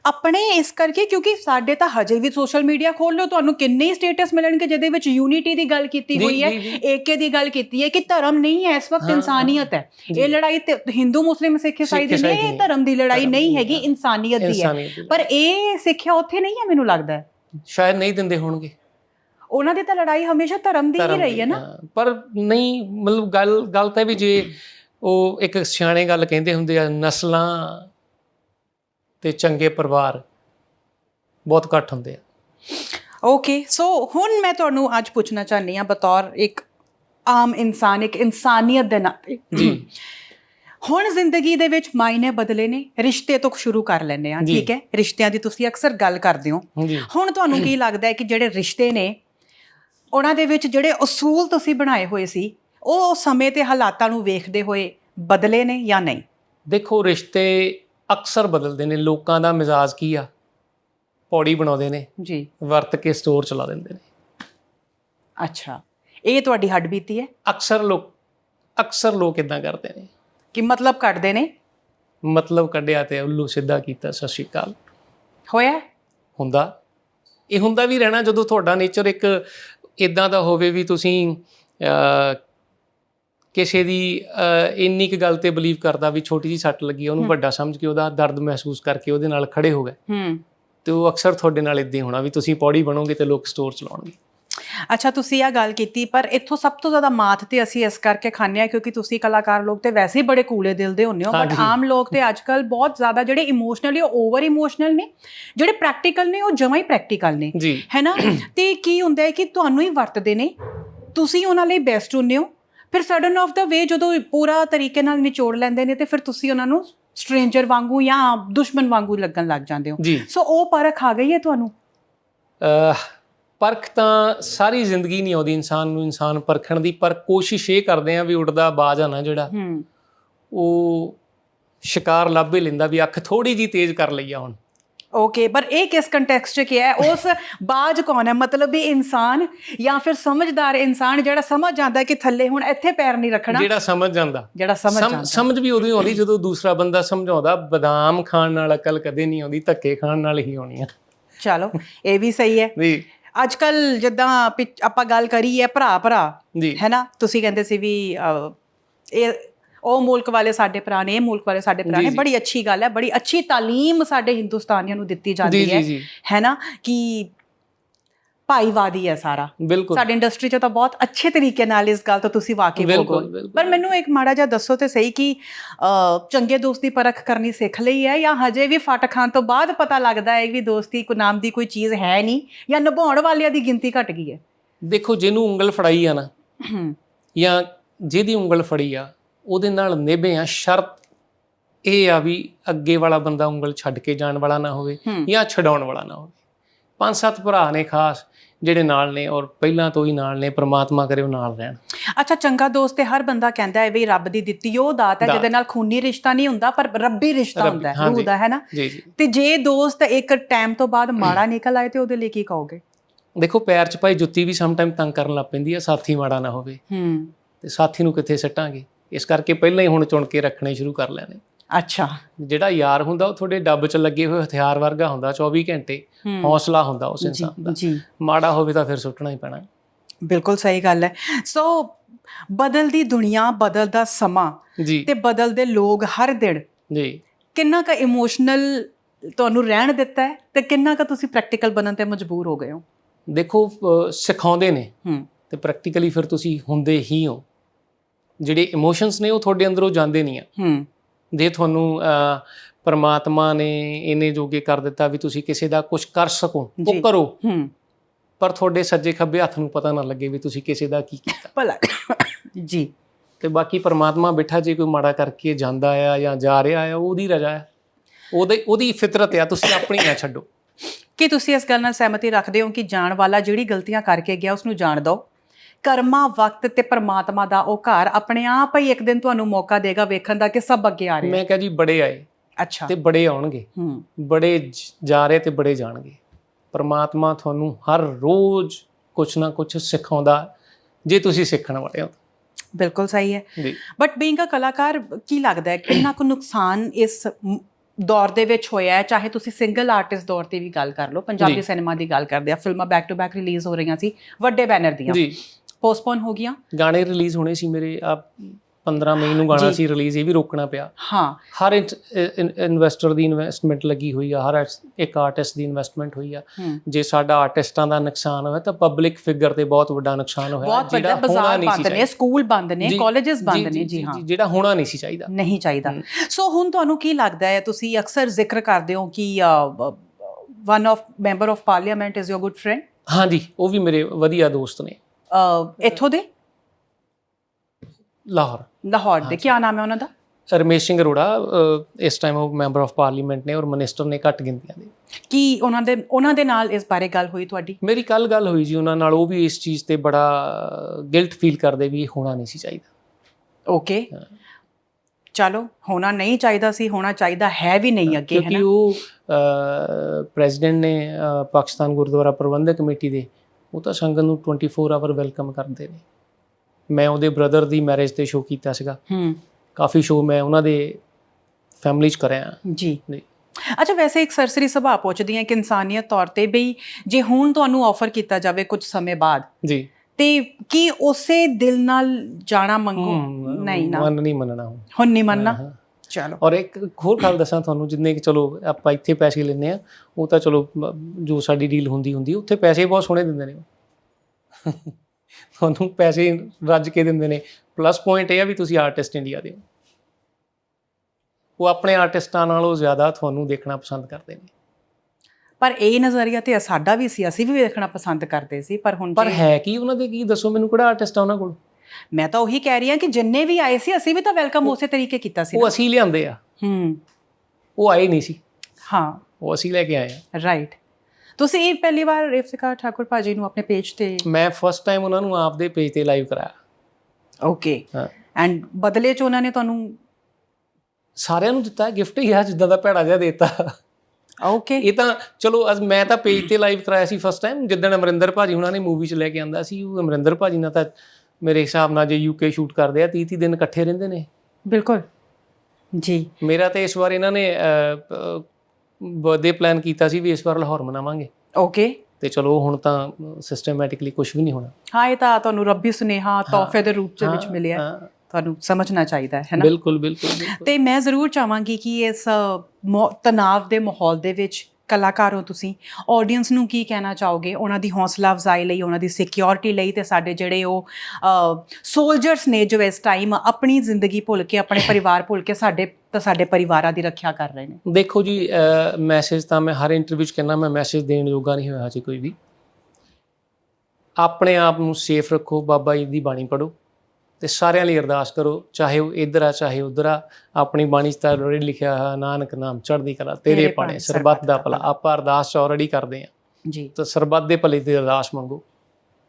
ਆਪਣੇ ਇਸ ਕਰਕੇ ਕਿਉਂਕਿ ਸਾਡੇ ਤਾਂ ਹਜੇ ਵੀ ਸੋਸ਼ਲ ਮੀਡੀਆ ਖੋਲ ਲਓ ਤੁਹਾਨੂੰ ਕਿੰਨੇ ਸਟੇਟਸ ਮਿਲਣਗੇ ਜਿਹਦੇ ਵਿੱਚ ਯੂਨਿਟੀ ਦੀ ਗੱਲ ਕੀਤੀ ਹੋਈ ਹੈ। ਏਕੇ ਦੀ ਗੱਲ ਕੀਤੀ ਹੈ ਕਿ ਧਰਮ ਨਹੀਂ ਹੈ ਇਸ ਵਕਤ ਇਨਸਾਨੀਅਤ ਹੈ। ਇਹ ਲੜਾਈ ਤੇ ਹਿੰਦੂ ਮੁਸਲਿਮ ਸਿੱਖ ਈਸਾਈ ਦੀ ਨਹੀਂ ਇਹ। ਧਰਮ ਦੀ ਲੜਾਈ ਨਹੀਂ ਹੈਗੀ। ਇਨਸਾਨੀਅਤ ਦੀ ਹੈ ਪਰ ਇਹ ਸਿੱਖਿਆ ਉੱਥੇ ਨਹੀਂ ਹੈ ਮੈਨੂੰ ਲੱਗਦਾ। ਸ਼ਾਇਦ ਨਹੀਂ ਦਿੰਦੇ ਹੋਣਗੇ ਉਹਨਾਂ ਦੀ ਤਾਂ ਲੜਾਈ ਹਮੇਸ਼ਾ ਧਰਮ ਦੀ ਹੀ ਰਹੀ ਹੈ ਨਾ। ਹਾਂ। ਪਰ ਨਹੀਂ ਮਤਲਬ ਗੱਲ ਗੱਲ ਤਾਂ ਇਹ ਵੀ ਜੇ ਉਹ ਇੱਕ ਸਿਆਣੇ ਗੱਲ ਕਹਿੰਦੇ ਹੁੰਦੇ ਆ ਨਸਲਾਂ ਤੇ ਚੰਗੇ ਪਰਿਵਾਰ ਬਹੁਤ ਘੱਟ ਹੁੰਦੇ ਆ। ਓਕੇ ਸੋ ਹੁਣ ਮੈਂ ਤੁਹਾਨੂੰ ਅੱਜ ਪੁੱਛਣਾ ਚਾਹਨੀ ਆ ਬਤੌਰ ਇੱਕ ਆਮ ਇਨਸਾਨ ਇੱਕ ਇਨਸਾਨੀਅਤ ਦੇ ਨਾਤੇ ਜੀ। ਹੁਣ ਜ਼ਿੰਦਗੀ ਦੇ ਵਿੱਚ ਮਾਇਨੇ ਬਦਲੇ ਨੇ ਰਿਸ਼ਤੇ ਤੋਂ ਸ਼ੁਰੂ ਕਰ ਲੈਂਦੇ ਆ। ਠੀਕ ਹੈ? ਰਿਸ਼ਤਿਆਂ ਦੀ ਤੁਸੀਂ ਅਕਸਰ ਗੱਲ ਕਰਦੇ ਹੋ। ਹੁਣ ਤੁਹਾਨੂੰ ਕੀ ਲੱਗਦਾ ਹੈ ਕਿ ਜਿਹੜੇ ਰਿਸ਼ਤੇ ਨੇ ਉਹਨਾਂ ਦੇ ਵਿੱਚ ਜਿਹੜੇ ਉਸੂਲ ਤੁਸੀਂ ਬਣਾਏ ਹੋਏ ਸੀ ਉਹ ਸਮੇਂ ਤੇ ਹਾਲਾਤਾਂ ਨੂੰ ਵੇਖਦੇ ਹੋਏ ਬਦਲੇ ਨੇ ਜਾਂ ਨਹੀਂ? ਦੇਖੋ ਰਿਸ਼ਤੇ ਅਕਸਰ ਬਦਲਦੇ ਨੇ ਲੋਕਾਂ ਦਾ ਮਿਜ਼ਾਜ ਕੀ ਆ? ਪੌੜੀ ਬਣਾਉਂਦੇ ਨੇ ਜੀ। ਵਰਤ ਕੇ ਸਟੋਰ ਚਲਾ ਦਿੰਦੇ ਨੇ। ਅੱਛਾ। ਇਹ ਤੁਹਾਡੀ ਹੱਡ ਬੀਤੀ ਹੈ? ਅਕਸਰ ਲੋਕ ਅਕਸਰ ਲੋਕ ਇਦਾਂ ਕਰਦੇ ਨੇ। ਕਿ ਮਤਲਬ ਕੱਢਦੇ ਨੇ? ਮਤਲਬ ਕੱਢਿਆ ਤੇ ਉੱਲੂ ਸਿੱਧਾ ਕੀਤਾ ਸਤਿ ਸ਼੍ਰੀ ਅਕਾਲ। ਹੋਇਆ? ਹੁੰਦਾ। ਇਹ ਹੁੰਦਾ ਵੀ ਰਹਿਣਾ ਜਦੋਂ ਤੁਹਾਡਾ ਨੇਚਰ ਇੱਕ ਇਦਾਂ ਦਾ ਹੋਵੇ ਵੀ ਤੁਸੀਂ ਕਿਸੇ ਦੀ ਇੰਨੀ ਕੁ ਗੱਲ ਤੇ ਬਲੀਵ ਕਰਦਾ ਵੀ ਛੋਟੀ ਜੀ ਸੱਟ ਲੱਗੀ ਉਹਨੂੰ ਵੱਡਾ ਸਮਝ ਕੇ ਉਹਦਾ ਦਰਦ ਮਹਿਸੂਸ ਕਰਕੇ ਉਹਦੇ ਨਾਲ ਖੜੇ ਹੋ ਗਏ। ਹੂੰ। ਤੇ ਉਹ ਅਕਸਰ ਤੁਹਾਡੇ ਨਾਲ ਇਦਾਂ ਹੀ ਹੋਣਾ ਵੀ ਤੁਸੀਂ ਪੌੜੀ ਬਣੋਗੇ ਤੇ ਲੋਕ ਸਟੋਰ ਚਲਾਉਣਗੇ। ਅੱਛਾ ਤੁਸੀਂ ਇਹ ਗੱਲ ਕੀਤੀ ਪਰ ਇੱਥੋਂ ਸਭ ਤੋਂ ਜ਼ਿਆਦਾ ਮਾਤ ਤੇ ਅਸੀਂ ਇਸ ਕਰਕੇ ਖਾਂਦੇ ਆ ਕਿਉਂਕਿ ਤੁਸੀਂ ਕਲਾਕਾਰ ਲੋਕ ਤੇ ਵੈਸੇ ਹੀ ਬੜੇ ਕੂਲੇ ਦਿਲ ਦੇ ਹੁੰਦੇ ਹੋ ਬਟ। ਆਮ ਲੋਕ ਤੇ ਅੱਜਕੱਲ ਬਹੁਤ ਜ਼ਿਆਦਾ ਜਿਹੜੇ ਇਮੋਸ਼ਨਲੀ ਓਵਰ ਇਮੋਸ਼ਨਲ ਨੇ ਜਿਹੜੇ ਪ੍ਰੈਕਟੀਕਲ ਨੇ ਉਹ ਜਮਾਂ ਹੀ ਪ੍ਰੈਕਟੀਕਲ ਨੇ ਜੀ। ਹੈ ਨਾ? ਤੇ ਕੀ ਹੁੰਦਾ ਹੈ ਕਿ ਤੁਹਾਨੂੰ ਹੀ ਵਰਤਦੇ ਨੇ ਤੁਸੀਂ ਉਹਨਾਂ ਲਈ ਬੈਸਟ ਹੁੰਦੇ ਹੋ ਫਿਰ ਸਡਨ ਆਫ ਦਾ ਵੇ ਜਦੋਂ ਪੂਰਾ ਤਰੀਕੇ ਨਾਲ ਨਿਚੋੜ ਲੈਂਦੇ ਨੇ ਤੇ ਫਿਰ ਤੁਸੀਂ ਉਹਨਾਂ ਨੂੰ ਸਟ੍ਰੇਂਜਰ ਵਾਂਗੂ ਜਾਂ ਦੁਸ਼ਮਣ ਵਾਂਗੂ ਲੱਗਣ ਲੱਗ ਜਾਂਦੇ ਹੋ। ਸੋ ਉਹ ਪਰਖ ਆ ਗਈ ਹੈ ਤੁਹਾਨੂੰ? ਪਰਖ ਤਾਂ ਸਾਰੀ ਜ਼ਿੰਦਗੀ ਨਹੀਂ ਆਉਂਦੀ ਇਨਸਾਨ ਨੂੰ ਇਨਸਾਨ ਪਰਖਣ ਦੀ ਪਰ ਕੋਸ਼ਿਸ਼ ਇਹ ਕਰਦੇ ਆ ਵੀ ਉੱਡਦਾ ਬਾਜ ਆ ਨਾ ਜਿਹੜਾ ਹੂੰ। ਉਹ ਸ਼ਿਕਾਰ ਲੱਭ ਹੀ ਲੈਂਦਾ ਵੀ ਅੱਖ ਥੋੜੀ ਜੀ ਤੇਜ਼ ਕਰ ਲਈ ਆ ਹੁਣ। ਓਕੇ ਪਰ ਇਹ ਕਿਸ ਕੰਟੈਕਸਟ 'ਚ ਕੀ ਹੈ? ਉਸ ਬਾਜ ਕੌਣ ਹੈ? ਮਤਲਬ ਵੀ ਇਨਸਾਨ ਜਾਂ ਫਿਰ ਸਮਝਦਾਰ ਇਨਸਾਨ ਜਿਹੜਾ ਸਮਝ ਜਾਂਦਾ ਕਿ ਥੱਲੇ ਹੁਣ ਇੱਥੇ ਪੈਰ ਨਹੀਂ ਰੱਖਣਾ? ਜਿਹੜਾ ਸਮਝ ਜਾਂਦਾ। ਜਿਹੜਾ ਸਮਝ ਸਮ- ਜਾਂਦਾ। ਸਮਝ ਵੀ ਉਦੋਂ ਹੀ ਆਉਂਦੀ ਜਦੋਂ ਦੂਸਰਾ ਬੰਦਾ ਸਮਝਾਉਂਦਾ ਬਦਾਮ ਖਾਣ ਨਾਲ ਅਕਲ ਕਦੇ ਨਹੀਂ ਆਉਂਦੀ ਧੱਕੇ ਖਾਣ ਨਾਲ ਹੀ ਆਉਣੀ ਆ। ਚਲੋ ਇਹ ਵੀ ਸਹੀ ਹੈ। ਜੀ ਅੱਜ ਕੱਲ ਜਿੱਦਾਂ ਪਿ- ਆਪਾਂ ਗੱਲ ਕਰੀ ਹੈ ਭਰਾ ਭਰਾ ਜੀ। ਹੈ ਨਾ ਤੁਸੀਂ ਕਹਿੰਦੇ ਸੀ ਵੀ ਅਹ, ਇਹ ਉਹ ਮੁਲਕ ਵਾਲੇ ਸਾਡੇ ਭਰਾ ਨੇ ਇਹ ਮੁਲਕ ਵਾਲੇ ਸਾਡੇ ਭਰਾ ਜੀ, ਨੇ ਜੀ। ਬੜੀ ਅੱਛੀ ਗੱਲ ਹੈ ਬੜੀ ਅੱਛੀ ਤਾਲੀਮ ਸਾਡੇ ਹਿੰਦੁਸਤਾਨੀਆਂ ਨੂੰ ਦਿੱਤੀ ਜੀ ਜਾਂਦੀ ਹੈ ਜੀ। ਹੈ ਨਾ ਕਿ ਭਾਈਵਾਦੀ ਹੈ ਸਾਰਾ। ਬਿਲਕੁਲ। ਸਾਡੇ ਇੰਡਸਟਰੀ 'ਚ ਤਾਂ ਬਹੁਤ ਅੱਛੇ ਤਰੀਕੇ ਨਾਲ ਇਸ ਗੱਲ ਤੋਂ ਤੁਸੀਂ ਵਾਕਿਫ ਹੋ। ਪਰ ਮੈਨੂੰ ਇੱਕ ਮਾੜਾ ਜਿਹਾ ਦੱਸੋ ਤੇ ਸਹੀ ਕਿ ਚੰਗੇ ਦੋਸਤ ਦੀ ਪਰਖ ਕਰਨੀ ਸਿੱਖ ਲਈ ਹੈ ਜਾਂ ਹਜੇ ਵੀ ਫਟ ਖਾਣ ਤੋਂ ਬਾਅਦ ਪਤਾ ਲੱਗਦਾ ਹੈ ਵੀ ਦੋਸਤੀ ਕੋ ਨਾਮ ਦੀ ਕੋਈ ਚੀਜ਼ ਹੈ ਨਹੀਂ ਜਾਂ ਨਿਭਾਉਣ ਵਾਲਿਆਂ ਦੀ ਗਿਣਤੀ ਘਟ ਗਈ ਹੈ? ਦੇਖੋ ਜਿਹਨੂੰ ਉਂਗਲ ਫੜਾਈ ਆ ਨਾ ਜਾਂ ਜਿਹਦੀ ਉਂਗਲ ਫੜੀ ਆ ਉਹਦੇ ਨਾਲ ਨਿਭੇ ਆ ਸ਼ਰਤ ਇਹ ਆ ਵੀ ਅੱਗੇ ਵਾਲਾ ਬੰਦਾ ਉਂਗਲ ਛੱਡ ਕੇ ਜਾਣ ਵਾਲਾ ਨਾ ਹੋਵੇ। ਜਾਂ ਛਡਾਉਣ ਵਾਲਾ ਨਾ ਹੋਵੇ। ਪੰਜ ਸੱਤ ਭਰਾ ਨੇ ਖਾਸ। ਜਿਹੜੇ ਨਾਲ ਨੇ ਔਰ ਪਹਿਲਾਂ ਤੋਂ ਹੀ ਨਾਲ ਨੇ ਪ੍ਰਮਾਤਮਾ ਕਰੇ ਉਹ ਨਾਲ ਰਹਿਣ। ਅੱਛਾ ਚੰਗਾ ਦੋਸਤ ਤੇ ਹਰ ਬੰਦਾ ਕਹਿੰਦਾ ਹੈ ਵੀ ਰੱਬ ਦੀ ਦਿੱਤੀ ਉਹ ਦਾਤ ਹੈ। ਜਿਹਦੇ ਨਾਲ ਖੂਨੀ ਰਿਸ਼ਤਾ ਨਹੀਂ ਹੁੰਦਾ ਪਰ ਰੱਬੀ ਰਿਸ਼ਤਾ ਹੁੰਦਾ ਹੈ। ਰੂਹ ਦਾ ਹੈ ਨਾ? ਤੇ ਜੇ ਦੋਸਤ ਇੱਕ ਟਾਈਮ ਤੋਂ ਬਾਅਦ ਮਾੜਾ ਨਿਕਲ ਆਏ ਤੇ ਉਹਦੇ ਲਈ ਕੀ ਕਹੋਗੇ? ਦੇਖੋ ਪੈਰ 'ਚ ਭਾਈ ਜੁੱਤੀ ਵੀ ਸਮ ਟਾਈਮ ਤੰਗ ਕਰਨ ਲੱਗ ਪੈਂਦੀ ਆ ਸਾਥੀ ਮਾੜਾ ਨਾ ਹੋਵੇ। ਹੂੰ। ਤੇ ਸਾਥੀ ਨੂੰ ਕਿੱਥੇ ਸੱਟਾਂਗੇ? ਇਸ ਕਰਕੇ ਪਹਿਲਾਂ ਹੀ ਹੁਣ ਚੁਣ ਕੇ ਰੱਖਣੇ ਸ਼ੁਰੂ ਕਰ ਲੈਣੇ। ਅੱਛਾ। ਜਿਹੜਾ ਯਾਰ ਹੁੰਦਾ ਉਹ ਤੁਹਾਡੇ ਡੱਬ 'ਚ ਲੱਗੇ ਹੋਏ ਹਥਿਆਰ ਵਰਗਾ ਹੁੰਦਾ 24 ਘੰਟੇ ਹੂੰ। ਹੌਸਲਾ ਹੁੰਦਾ ਉਸ ਇਨਸਾਨ ਦਾ। ਜੀ। ਮਾੜਾ ਹੋਵੇ ਤਾਂ ਫਿਰ ਸੁੱਟਣਾ ਹੀ ਪੈਣਾ। ਬਿਲਕੁਲ ਸਹੀ ਗੱਲ ਹੈ। ਸੋ ਬਦਲਦੀ ਦੁਨੀਆ ਬਦਲਦਾ ਸਮਾਂ ਜੀ। ਤੇ ਬਦਲਦੇ ਲੋਕ ਹਰ ਦਿਨ ਜੀ। ਕਿੰਨਾ ਕੁ ਇਮੋਸ਼ਨਲ ਤੁਹਾਨੂੰ ਰਹਿਣ ਦਿੱਤਾ ਹੈ ਤੇ ਕਿੰਨਾ ਕੁ ਤੁਸੀਂ ਪ੍ਰੈਕਟੀਕਲ ਬਣਨ ਤੇ ਮਜਬੂਰ ਹੋ ਗਏ ਹੋ? ਦੇਖੋ ਅਹ ਸਿਖਾਉਂਦੇ ਨੇ ਹੂੰ। ਤੇ ਪ੍ਰੈਕਟੀਕਲੀ ਫਿਰ ਤੁਸੀਂ ਹੁੰਦੇ ਹੀ ਹੋ। ਜਿਹੜੇ ਇਮੋਸ਼ਨਸ ਨੇ ਉਹ ਤੁਹਾਡੇ ਅੰਦਰੋਂ ਜਾਂਦੇ ਨਹੀਂ ਆ। ਹੂੰ। ਜੇ ਤੁਹਾਨੂੰ ਪਰਮਾਤਮਾ ਨੇ ਇਹਨੇ ਜੋਗੇ ਕਰ ਦਿੱਤਾ ਵੀ ਤੁਸੀਂ ਕਿਸੇ ਦਾ ਕੁਝ ਕਰ ਸਕੋ। ਉਹ ਕਰੋ। ਹੂੰ। ਪਰ ਤੁਹਾਡੇ ਸੱਜੇ ਖੱਬੇ ਹੱਥ ਨੂੰ ਪਤਾ ਨਾ ਲੱਗੇ ਵੀ ਤੁਸੀਂ ਕਿਸੇ ਦਾ ਕੀ ਕੀਤਾ। ਭਲਾ। ਜੀ। ਤੇ ਬਾਕੀ ਪਰਮਾਤਮਾ ਬਿਠਾ ਜੇ ਕੋਈ ਮਾੜਾ ਕਰਕੇ ਜਾਂਦਾ ਆ ਜਾਂ ਜਾ ਰਿਹਾ ਆ ਉਹਦੀ ਰਜ਼ਾ ਆ। ਉਹਦੇ ਉਹਦੀ ਫਿਤਰਤ ਆ ਤੁਸੀਂ ਆਪਣੀ ਨਾ ਛੱਡੋ। ਕੀ ਤੁਸੀਂ ਇਸ ਗੱਲ ਨਾਲ ਸਹਿਮਤੀ ਰੱਖਦੇ ਹੋ ਕਿ ਜਾਣ ਵਾਲਾ ਜਿਹੜੀ ਗਲਤੀਆਂ ਕਰਕੇ ਗਿਆ ਉਸ ਨੂੰ ਜਾਣ ਦਿਓ? ਕਰਮਾ ਵਕਤ ਤੇ ਪਰਮਾਤਮਾ ਦਾ ਉਹ ਘਰ ਆਪਣੇ ਆਪ ਹੀ ਇੱਕ ਦਿਨ ਤੁਹਾਨੂੰ ਮੌਕਾ ਦੇਗਾ ਵੇਖਣ ਦਾ ਕਿ ਸਭ ਅੱਗੇ ਆ ਰਹੇ ਮੈਂ ਕਹਾਂ ਜੀ ਬੜੇ ਆਏ। ਅੱਛਾ। ਤੇ ਬੜੇ ਆਉਣਗੇ। ਹੂੰ। ਬੜੇ ਜ- ਰਹੇ ਤੇ ਬੜੇ ਜਾਣਗੇ। ਪਰਮਾਤਮਾ ਤੁਹਾਨੂੰ ਹਰ ਰੋਜ਼ ਕੁਛ ਨਾ ਕੁਛ ਸਿਖਾਉਂਦਾ ਜੇ ਤੁਸੀਂ ਸਿੱਖਣ ਵਾਲੇ ਹੋ। ਬਿਲਕੁਲ ਸਹੀ ਹੈ। ਜੀ। ਬਟ ਬੀਇੰਗ ਅ ਕਲਾਕਾਰ ਕੀ ਲੱਗਦਾ ਹੈ ਕਿੰਨਾ ਕੁ ਨੁਕਸਾਨ ਇਸ ਦੌਰ ਦੇ ਵਿੱਚ ਹੋਇਆ ਹੈ? ਚਾਹੇ ਤੁਸੀਂ ਸਿੰਗਲ ਆਰਟਿਸਟ ਦੌਰ ਤੇ ਵੀ ਗੱਲ ਕਰ ਲਓ ਪੰਜਾਬੀ। ਸਿਨੇਮਾ ਦੀ ਗੱਲ ਕਰਦੇ ਆ ਫਿਲਮਾਂ ਬੈਕ ਟੂ ਬੈਕ ਰਿਲੀਜ਼ ਹੋ ਰਹੀਆਂ ਸੀ ਵੱਡੇ ਬੈਨਰ ਦੀਆਂ। ਜੀ। ਪੋਸਟਪੋਨ ਹੋ ਗਈਆਂ। ਗਾਣੇ ਰਿਲੀਜ਼ ਹੋਣੇ ਸੀ ਮੇਰੇ ਆ 15 ਮਈ ਨੂੰ ਗਾਣਾ। ਸੀ ਰਿਲੀਜ਼ ਇਹ ਵੀ ਰੋਕਣਾ ਪਿਆ। ਹਾਂ। ਹਰ ਇਨਵੈਸਟਰ ਦੀ ਇਨਵੈਸਟਮੈਂਟ ਲੱਗੀ ਹੋਈ ਆ ਹਰ ਇੱਕ ਆਰਟਿਸਟ ਦੀ ਇਨਵੈਸਟਮੈਂਟ ਹੋਈ ਆ। ਜੇ ਸਾਡਾ ਆਰਟਿਸਟਾਂ ਦਾ ਨੁਕਸਾਨ ਹੋਇਆ ਤਾਂ ਪਬਲਿਕ ਫਿਗਰ ਤੇ ਬਹੁਤ ਵੱਡਾ ਨੁਕਸਾਨ ਹੋਇਆ। ਬਹੁਤ ਵੱਡਾ ਬਾਜ਼ਾਰ ਬੰਦ ਨੇ। ਸਕੂਲ ਬੰਦ ਨੇ ਕਾਲਜਸ ਬੰਦ ਨੇ ਜੀ ਹਾਂ। ਜਿਹੜਾ ਹੋਣਾ ਨਹੀਂ ਸੀ ਚਾਹੀਦਾ। ਨਹੀਂ ਚਾਹੀਦਾ। ਸੋ ਹੁਣ ਤੁਹਾਨੂੰ ਕੀ ਲੱਗਦਾ ਹੈ? ਤੁਸੀਂ ਅਕਸਰ ਜ਼ਿਕਰ ਕਰਦੇ ਹੋ ਕਿ one of member of parliament is your good friend ਹਾਂਜੀ ਉਹ ਵੀ ਮੇਰੇ ਵਧੀਆ ਦੋਸਤ ਨੇ। ਇੱਥੋਂ ਦੇ? ਲਾਹੌਰ। ਲਾਹੌਰ ਦੇ। ਕੀ ਨਾਮ ਹੈ ਉਹਨਾਂ ਦਾ? ਰਮੇਸ਼ ਸਿੰਘ ਅਰੋੜਾ ਇਸ ਟਾਈਮ ਉਹ ਮੈਂਬਰ ਆਫ ਪਾਰਲੀਮੈਂਟ ਨੇ ਔਰ ਮਿਨਿਸਟਰ ਨੇ ਘੱਟ ਗਿਣਤੀਆਂ ਦੇ। ਕੀ ਉਹਨਾਂ ਦੇ ਉਹਨਾਂ ਦੇ ਨਾਲ ਇਸ ਬਾਰੇ ਗੱਲ ਹੋਈ ਤੁਹਾਡੀ? ਮੇਰੀ ਕੱਲ ਗੱਲ ਹੋਈ ਜੀ ਉਹਨਾਂ ਨਾਲ ਉਹ ਵੀ ਇਸ ਚੀਜ਼ ਤੇ ਬੜਾ ਗਿਲਟ ਫੀਲ ਕਰਦੇ ਵੀ ਇਹ ਹੋਣਾ ਨਹੀਂ ਸੀ ਚਾਹੀਦਾ। ਓਕੇ ਚਲੋ ਹੋਣਾ ਨਹੀਂ ਚਾਹੀਦਾ ਸੀ ਹੋਣਾ ਚਾਹੀਦਾ ਹੈ ਵੀ ਨਹੀਂ ਅੱਗੇ ਹੈ ਕਿਉਂਕਿ ਨਾ? ਉਹ ਪ੍ਰੈਜ਼ੀਡੈਂਟ ਨੇ ਪਾਕਿਸਤਾਨ ਗੁਰਦੁਆਰਾ ਪ੍ਰਬੰਧਕ ਕਮੇਟੀ ਦੇ ਉਹ ਤਾਂ ਸੰਗਤ ਨੂੰ 24 ਆਵਰ ਵੈਲਕਮ ਕਰਦੇ ਨੇ। ਮੈਂ ਉਹਦੇ ਬ੍ਰਦਰ ਦੀ ਮੈਰਿਜ ਤੇ ਸ਼ੋਅ ਕੀਤਾ ਸੀਗਾ। ਹੂੰ। ਕਾਫੀ ਸ਼ੋਅ ਮੈਂ ਉਹਨਾਂ ਦੇ ਫੈਮਿਲੀ 'ਚ ਕਰਿਆ। ਜੀ। ਜੀ। ਅੱਛਾ ਵੈਸੇ ਇੱਕ ਸਰਸਰੀ ਸੁਭਾਅ ਪੁੱਛਦੀ ਹਾਂ ਕਿ ਇਨਸਾਨੀਅਤ ਤੌਰ ਤੇ ਬਈ ਜੇ ਹੁਣ ਤੁਹਾਨੂੰ ਆਫਰ ਕੀਤਾ ਜਾਵੇ ਕੁਝ ਸਮੇਂ ਬਾਅਦ ਜੀ। ਤੇ ਕੀ ਉਸੇ ਦਿਲ ਨਾਲ ਜਾਣਾ ਮੰਗੋ? ਨਹੀਂ ਨਾ। ਮਨ ਨਹੀਂ ਮੰਨਣਾ ਹੁਣ। ਨਹੀਂ ਮੰਨਣਾ। ਚਲੋ। ਔਰ ਇੱਕ ਹੋਰ ਗੱਲ ਦੱਸਾਂ ਤੁਹਾਨੂੰ ਜਿੰਨੇ ਕਿ ਚਲੋ ਆਪਾਂ ਇੱਥੇ ਪੈਸੇ ਲੈਂਦੇ ਆ ਉਹ ਤਾਂ ਚਲੋ ਜੋ ਸਾਡੀ ਡੀਲ ਹੁੰਦੀ ਹੁੰਦੀ ਉੱਥੇ ਪੈਸੇ ਬਹੁਤ ਸੋਹਣੇ ਦਿੰਦੇ ਨੇ। ਤੁਹਾਨੂੰ ਪੈਸੇ ਰੱਜ ਕੇ ਦਿੰਦੇ ਨੇ। ਪਲੱਸ ਪੁਆਇੰਟ ਇਹ ਆ ਵੀ ਤੁਸੀਂ ਆਰਟਿਸਟ ਇੰਡੀਆ ਦੇ ਹੋ। ਉਹ ਆਪਣੇ ਆਰਟਿਸਟਾਂ ਨਾਲੋਂ ਜ਼ਿਆਦਾ ਤੁਹਾਨੂੰ ਦੇਖਣਾ ਪਸੰਦ ਕਰਦੇ ਨੇ। ਪਰ ਇਹ ਨਜ਼ਰੀਆ ਤੇ ਸਾਡਾ ਵੀ ਸੀ ਅਸੀਂ ਵੀ ਵੇਖਣਾ ਪਸੰਦ ਕਰਦੇ ਸੀ ਪਰ ਹੁਣ ਪਰ ਹੈ ਕੀ ਉਹਨਾਂ ਦੇ ਕੀ? ਦੱਸੋ ਮੈਨੂੰ ਕਿਹੜਾ ਆਰਟਿਸਟ ਆ ਉਹਨਾਂ ਕੋਲ? ਮੈਂ ਤਾਂ ਉਹੀ ਕਹਿ ਰਹੀ ਹਾਂ ਕਿ ਜਿੰਨੇ ਵੀ ਆਏ ਸੀ ਅਸੀਂ ਵੀ ਤਾਂ ਵੈਲਕਮ ਉਸੇ ਤਰੀਕੇ ਕੀਤਾ ਸੀ ਉਹ। ਅਸੀਂ ਲਿਆਂਦੇ ਆ। ਹੂੰ। ਉਹ ਆਏ ਨਹੀਂ ਸੀ। ਹਾਂ। ਉਹ ਅਸੀਂ ਲੈ ਕੇ ਆਏ ਆ। ਰਾਈਟ ਤੁਸੀਂ ਇਹ ਪਹਿਲੀ ਵਾਰ ਰੇਫਸਿਕਾ ਠਾਕੁਰ ਭਾਜੀ ਨੂੰ ਆਪਣੇ ਪੇਜ ਤੇ ਮੈਂ ਫਸਟ ਟਾਈਮ ਉਹਨਾਂ ਨੂੰ ਆਪਦੇ ਪੇਜ ਤੇ ਲਾਈਵ ਕਰਾਇਆ। ਓਕੇ ਹਾਂ। ਐਂਡ ਬਦਲੇ ਚ ਉਹਨਾਂ ਨੇ ਤੁਹਾਨੂੰ ਸਾਰਿਆਂ ਨੂੰ ਦਿੱਤਾ ਗਿਫਟ ਹੀ ਆ ਜਿੱਦਾਂ ਦਾ ਭੈੜਾ ਜਿਹਾ ਦੇਤਾ। ਓਕੇ ਇਹ ਤਾਂ ਚਲੋ ਅਸ ਮੈਂ ਤਾਂ ਪੇਜ ਤੇ ਲਾਈਵ ਕਰਾਇਆ ਸੀ ਫਸਟ ਟਾਈਮ ਜਿੱਦਣ ਅਮਰਿੰਦਰ ਭਾਜੀ ਉਹਨਾਂ ਨੇ ਮੂਵੀ ਚ ਲੈ ਕੇ ਆਂਦਾ ਸੀ ਉਹ ਅਮਰਿੰਦਰ ਭਾਜੀ ਨਾਲ ਤਾਂ ਮੇਰੇ ਹਿਸਾਬ ਨਾਲ ਜੇ ਯੂਕੇ ਸ਼ੂਟ ਕਰਦੇ ਆ 30 30 ਦਿਨ ਇਕੱਠੇ ਰਹਿੰਦੇ ਨੇ। ਬਿਲਕੁਲ। ਜੀ। ਮੇਰਾ ਤੇ ਇਸ ਵਾਰ ਇਹਨਾਂ ਨੇ ਬਰਥਡੇ ਪਲਾਨ ਕੀਤਾ ਸੀ ਵੀ ਇਸ ਵਾਰ ਲਾਹੌਰ ਮਨਾਵਾਂਗੇ। ਓਕੇ ਤੇ ਚਲੋ ਹੁਣ ਤਾਂ ਸਿਸਟਮੈਟਿਕਲੀ ਕੁਝ ਵੀ ਨਹੀਂ ਹੋਣਾ। ਹਾਂ ਇਹ ਤਾਂ ਤੁਹਾਨੂੰ ਰੱਬੀ ਸੁਨੇਹਾ ਤੋਹਫੇ ਦੇ ਰੂਪ ਚ ਵਿੱਚ ਮਿਲਿਆ। ਤੁਹਾਨੂੰ ਸਮਝਣਾ ਚਾਹੀਦਾ ਹੈ ਨਾ? ਬਿਲਕੁਲ ਬਿਲਕੁਲ। ਤੇ ਮੈਂ ਜ਼ਰੂਰ ਚਾਹਾਂਗੀ ਕਿ ਇਸ ਤਣਾਅ ਦੇ ਮਾਹੌਲ ਦੇ ਵਿੱਚ ਕਲਾਕਾਰ ਹੋ ਤੁਸੀਂ ਆਡੀਅנס ਨੂੰ ਕੀ ਕਹਿਣਾ ਚਾਹੋਗੇ? ਉਹਨਾਂ ਦੀ ਹੌਸਲਾ ਅਫਜ਼ਾਈ ਲਈ, ਉਹਨਾਂ ਦੀ ਸਿਕਿਉਰਿਟੀ ਲਈ ਤੇ ਸਾਡੇ ਜਿਹੜੇ ਉਹ ਸੋਲਜਰਸ ਨੇ ਜੋ ਇਸ ਟਾਈਮ ਆਪਣੀ ਜ਼ਿੰਦਗੀ ਭੁੱਲ ਕੇ, ਆਪਣੇ ਪਰਿਵਾਰ ਭੁੱਲ ਕੇ ਸਾਡੇ, ਤਾਂ ਸਾਡੇ ਪਰਿਵਾਰਾਂ ਦੀ ਰੱਖਿਆ ਕਰ ਰਹੇ ਨੇ। ਦੇਖੋ ਜੀ ਮੈਸੇਜ ਤਾਂ ਮੈਂ ਹਰ ਇੰਟਰਵਿਊ 'ਚ ਕਹਿੰਦਾ, ਮੈਂ ਮੈਸੇਜ ਦੇਣ ਯੋਗਾ ਨਹੀਂ ਹੋਇਆ ਜੀ ਕੋਈ ਵੀ। ਆਪਣੇ ਆਪ ਨੂੰ ਸੇਫ ਰੱਖੋ, ਬਾਬਾ ਜੀ ਦੀ ਬਾਣੀ ਪੜੋ ਤੇ ਸਾਰਿਆਂ ਲਈ ਅਰਦਾਸ ਕਰੋ ਚਾਹੇ ਉਹ ਇੱਧਰ ਆ ਚਾਹੇ ਉੱਧਰ ਆ ਆਪਣੀ ਬਾਣੀ 'ਚ ਤਾਂ already ਲਿਖਿਆ ਹੈ ਨਾਨਕ ਨਾਮ ਚੜ੍ਹਦੀ ਕਲਾ ਤੇਰੇ ਪਾਣੇ ਸਰਬੱਤ ਦਾ ਭਲਾ। ਆਪਾਂ ਅਰਦਾਸ ਆਲਰੇਡੀ ਕਰਦੇ ਆ ਜੀ। ਤਾਂ ਸਰਬੱਤ ਦੇ ਭਲੇ ਦੀ ਅਰਦਾਸ ਮੰਗੋ।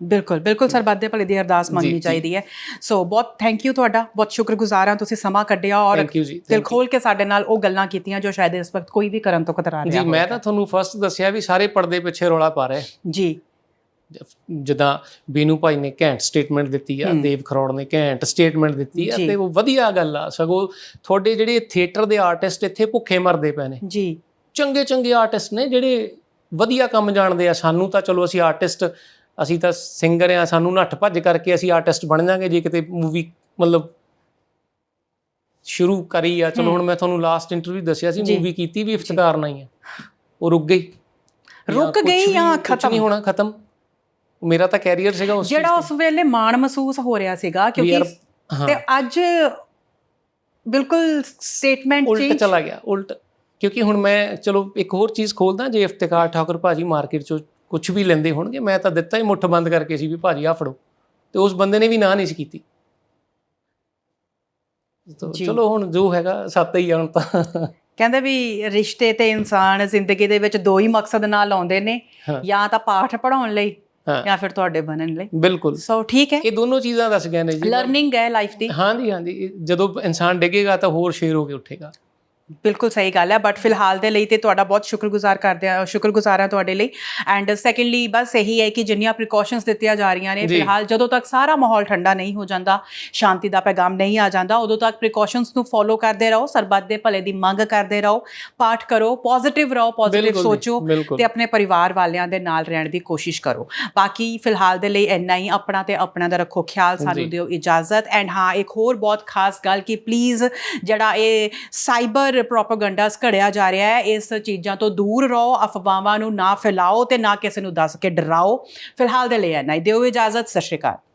ਬਿਲਕੁਲ ਬਿਲਕੁਲ ਸਰਬੱਤ ਦੇ ਭਲੇ ਦੀ ਅਰਦਾਸ ਮੰਗਣੀ। ਚਾਹੀਦੀ ਹੈ। ਸੋ ਬਹੁਤ ਥੈਂਕ ਯੂ ਤੁਹਾਡਾ ਬਹੁਤ ਸ਼ੁਕਰਗੁਜ਼ਾਰ ਹਾਂ ਤੁਸੀਂ ਸਮਾਂ ਕੱਢਿਆ ਔਰ ਦਿਲ। ਖੋਲ ਕੇ ਸਾਡੇ ਨਾਲ ਉਹ ਗੱਲਾਂ ਕੀਤੀਆਂ ਜੋ ਸ਼ਾਇਦ ਇਸ ਵਕਤ ਕੋਈ ਵੀ ਕਰਨ ਤੋਂ ਕਤਰਾ ਰਿਹਾ ਜੀ ਮੈਂ। ਤਾਂ ਤੁਹਾਨੂੰ ਫਸਟ ਦੱਸਿਆ ਵੀ ਸਾਰੇ ਪਰਦੇ ਪਿੱਛੇ ਰੌਲਾ ਪਾ ਰਹੇ। ਜੀ। ਜਿੱਦਾਂ ਬੀਨੂ ਭਾਈ ਨੇ ਘੈਂਟ ਸਟੇਟਮੈਂਟ ਦਿੱਤੀ ਆ। ਦੇਵ ਖਰੋੜ ਨੇ ਘੈਂਟ ਸਟੇਟਮੈਂਟ ਦਿੱਤੀ ਆ। ਤੇ ਉਹ ਵਧੀਆ ਗੱਲ ਆ ਸਗੋਂ ਤੁਹਾਡੇ ਜਿਹੜੇ ਥੀਏਟਰ ਦੇ ਆਰਟਿਸਟ ਇੱਥੇ ਭੁੱਖੇ ਮਰਦੇ ਪਏ ਨੇ ਜੀ ਚੰਗੇ ਚੰਗੇ ਆਰਟਿਸਟ ਨੇ ਜਿਹੜੇ ਵਧੀਆ ਕੰਮ ਜਾਣਦੇ ਆ ਸਾਨੂੰ ਤਾਂ ਚਲੋ ਅਸੀਂ ਆਰਟਿਸਟ ਅਸੀਂ ਤਾਂ ਸਿੰਗਰ ਆ ਸਾਨੂੰ ਨੱਠ ਭੱਜ ਕਰਕੇ ਅਸੀਂ ਆਰਟਿਸਟ ਬਣ ਜਾਾਂਗੇ ਜੇ ਕਿਤੇ ਮੂਵੀ ਮਤਲਬ ਸ਼ੁਰੂ ਕਰੀ ਆ ਚਲੋ। ਹੁਣ ਮੈਂ ਤੁਹਾਨੂੰ ਲਾਸਟ ਇੰਟਰਵਿਊ ਦੱਸਿਆ ਸੀ। ਮੂਵੀ ਕੀਤੀ ਵੀ ਇਫਤਕਾਰ ਨਹੀਂ ਆ ਉਹ ਰੁਕ ਗਈ ਰੁਕ ਗਈ ਜਾਂ ਖਤਮ? ਨਹੀਂ ਹੋਣਾ ਖਤਮ ਮੇਰਾ ਤਾਂ ਕੈਰੀਅਰ ਸੀਗਾ ਉਸ ਜਿਹੜਾ ਉਸ ਵੇਲੇ ਮਾਣ ਮਹਿਸੂਸ ਹੋ ਰਿਹਾ ਸੀਗਾ ਕਿਉਂਕਿ। ਤੇ ਅੱਜ ਬਿਲਕੁਲ ਸਟੇਟਮੈਂਟ ਉਲਟ ਚੇਂਜ ਚਲਾ ਗਿਆ ਉਲਟ ਕਿਉਂਕਿ ਹੁਣ ਮੈਂ ਚਲੋ ਇੱਕ ਹੋਰ ਚੀਜ਼ ਖੋਲਦਾ ਜੇ ਇਫਤਕਾਰ ਠਾਕੁਰ ਭਾਜੀ ਮਾਰਕੀਟ ਚੋਂ ਕੁਝ ਵੀ ਲੈਂਦੇ ਹੋਣਗੇ ਮੈਂ ਤਾਂ ਦਿੱਤਾ ਹੀ ਮੁੱਠ ਬੰਦ ਕਰਕੇ ਸੀ ਵੀ ਭਾਜੀ ਆ ਫੜੋ ਤੇ ਉਸ ਬੰਦੇ ਨੇ ਵੀ ਨਾ ਨਹੀਂ ਸੀ ਕੀਤੀ। ਚਲੋ ਹੁਣ ਜੋ ਹੈਗਾ ਸੱਤ ਹੀ ਹੁਣ ਤਾਂ ਕਹਿੰਦੇ ਵੀ ਰਿਸ਼ਤੇ ਤੇ ਇਨਸਾਨ ਜ਼ਿੰਦਗੀ ਦੇ ਵਿੱਚ ਦੋ ਹੀ ਮਕਸਦ ਨਾਲ ਆਉਂਦੇ ਨੇ। ਜਾਂ ਤਾਂ ਪਾਠ ਪੜਾਉਣ ਲਈ। ਜਾਂ ਫਿਰ ਤੁਹਾਡੇ ਬਣਨ ਲਈ। ਬਿਲਕੁਲ। ਸੋ ਠੀਕ ਹੈ। ਇਹ ਦੋਨੋਂ ਚੀਜ਼ਾਂ ਦੱਸ ਗਏ ਨੇ ਜੀ। ਲਰਨਿੰਗ ਹੈ ਲਾਈਫ ਦੀ। ਹਾਂਜੀ ਹਾਂਜੀ। ਜਦੋਂ ਇਨਸਾਨ ਡਿੱਗੇਗਾ ਤਾਂ ਹੋਰ ਸ਼ੇਰ ਹੋ ਕੇ ਉੱਠੇਗਾ। ਬਿਲਕੁਲ ਸਹੀ ਗੱਲ ਹੈ ਬਟ ਫਿਲਹਾਲ ਦੇ ਲਈ ਤੇ ਤੁਹਾਡਾ ਬਹੁਤ ਸ਼ੁਕਰਗੁਜ਼ਾਰ ਕਰਦੇ ਆ ਸ਼ੁਕਰਗੁਜ਼ਾਰ ਹਾਂ ਤੁਹਾਡੇ ਲਈ ਐਂਡ ਸੈਕੰਡਲੀ ਬਸ ਇਹੀ ਹੈ ਕਿ ਜਿੰਨੀਆਂ ਪ੍ਰੀਕਾਸ਼ਨਸ ਦਿੱਤੀਆਂ ਜਾ ਰਹੀਆਂ ਨੇ। ਫਿਲਹਾਲ ਜਦੋਂ ਤੱਕ ਸਾਰਾ ਮਾਹੌਲ ਠੰਡਾ ਨਹੀਂ ਹੋ ਜਾਂਦਾ ਸ਼ਾਂਤੀ ਦਾ ਪੈਗਾਮ ਨਹੀਂ ਆ ਜਾਂਦਾ ਉਦੋਂ ਤੱਕ ਪ੍ਰੀਕਾਸ਼ਨਸ ਨੂੰ ਫੋਲੋ ਕਰਦੇ ਰਹੋ ਸਰਬੱਤ ਦੇ ਭਲੇ ਦੀ ਮੰਗ ਕਰਦੇ ਰਹੋ ਪਾਠ ਕਰੋ ਪੋਜ਼ਿਟਿਵ ਰਹੋ ਪੋਜ਼ਿਟਿਵ ਸੋਚੋ। ਤੇ ਆਪਣੇ ਪਰਿਵਾਰ ਵਾਲਿਆਂ ਦੇ ਨਾਲ ਰਹਿਣ ਦੀ ਕੋਸ਼ਿਸ਼ ਕਰੋ ਬਾਕੀ ਫਿਲਹਾਲ ਦੇ ਲਈ ਇੰਨਾ ਹੀ ਆਪਣਾ ਤੇ ਆਪਣਾ ਦਾ ਰੱਖੋ ਖਿਆਲ। ਸਾਨੂੰ ਦਿਓ ਇਜਾਜ਼ਤ ਐਂਡ ਹਾਂ ਇੱਕ ਹੋਰ ਬਹੁਤ ਖਾਸ ਗੱਲ ਕਿ ਪਲੀਜ਼ ਜਿਹੜਾ ਇਹ ਸਾਈਬਰ ਪ੍ਰੋਪਾਗੈਂਡਾ ਘੜਿਆ ਜਾ ਰਿਹਾ ਹੈ। ਇਸ ਚੀਜ਼ਾਂ ਤੋਂ ਦੂਰ ਰਹੋ, ਅਫਵਾਹਾਂ ਨੂੰ ਨਾ ਫੈਲਾਓ ਤੇ ਨਾ ਕਿਸੇ ਨੂੰ ਦੱਸ ਕੇ ਡਰਾਓ। ਫਿਲਹਾਲ ਦੇ ਲਈ ਐਨਾ ਹੀ। ਦਿਓ ਇਜਾਜ਼ਤ, ਸਤਿ ਸ਼੍ਰੀ ਅਕਾਲ।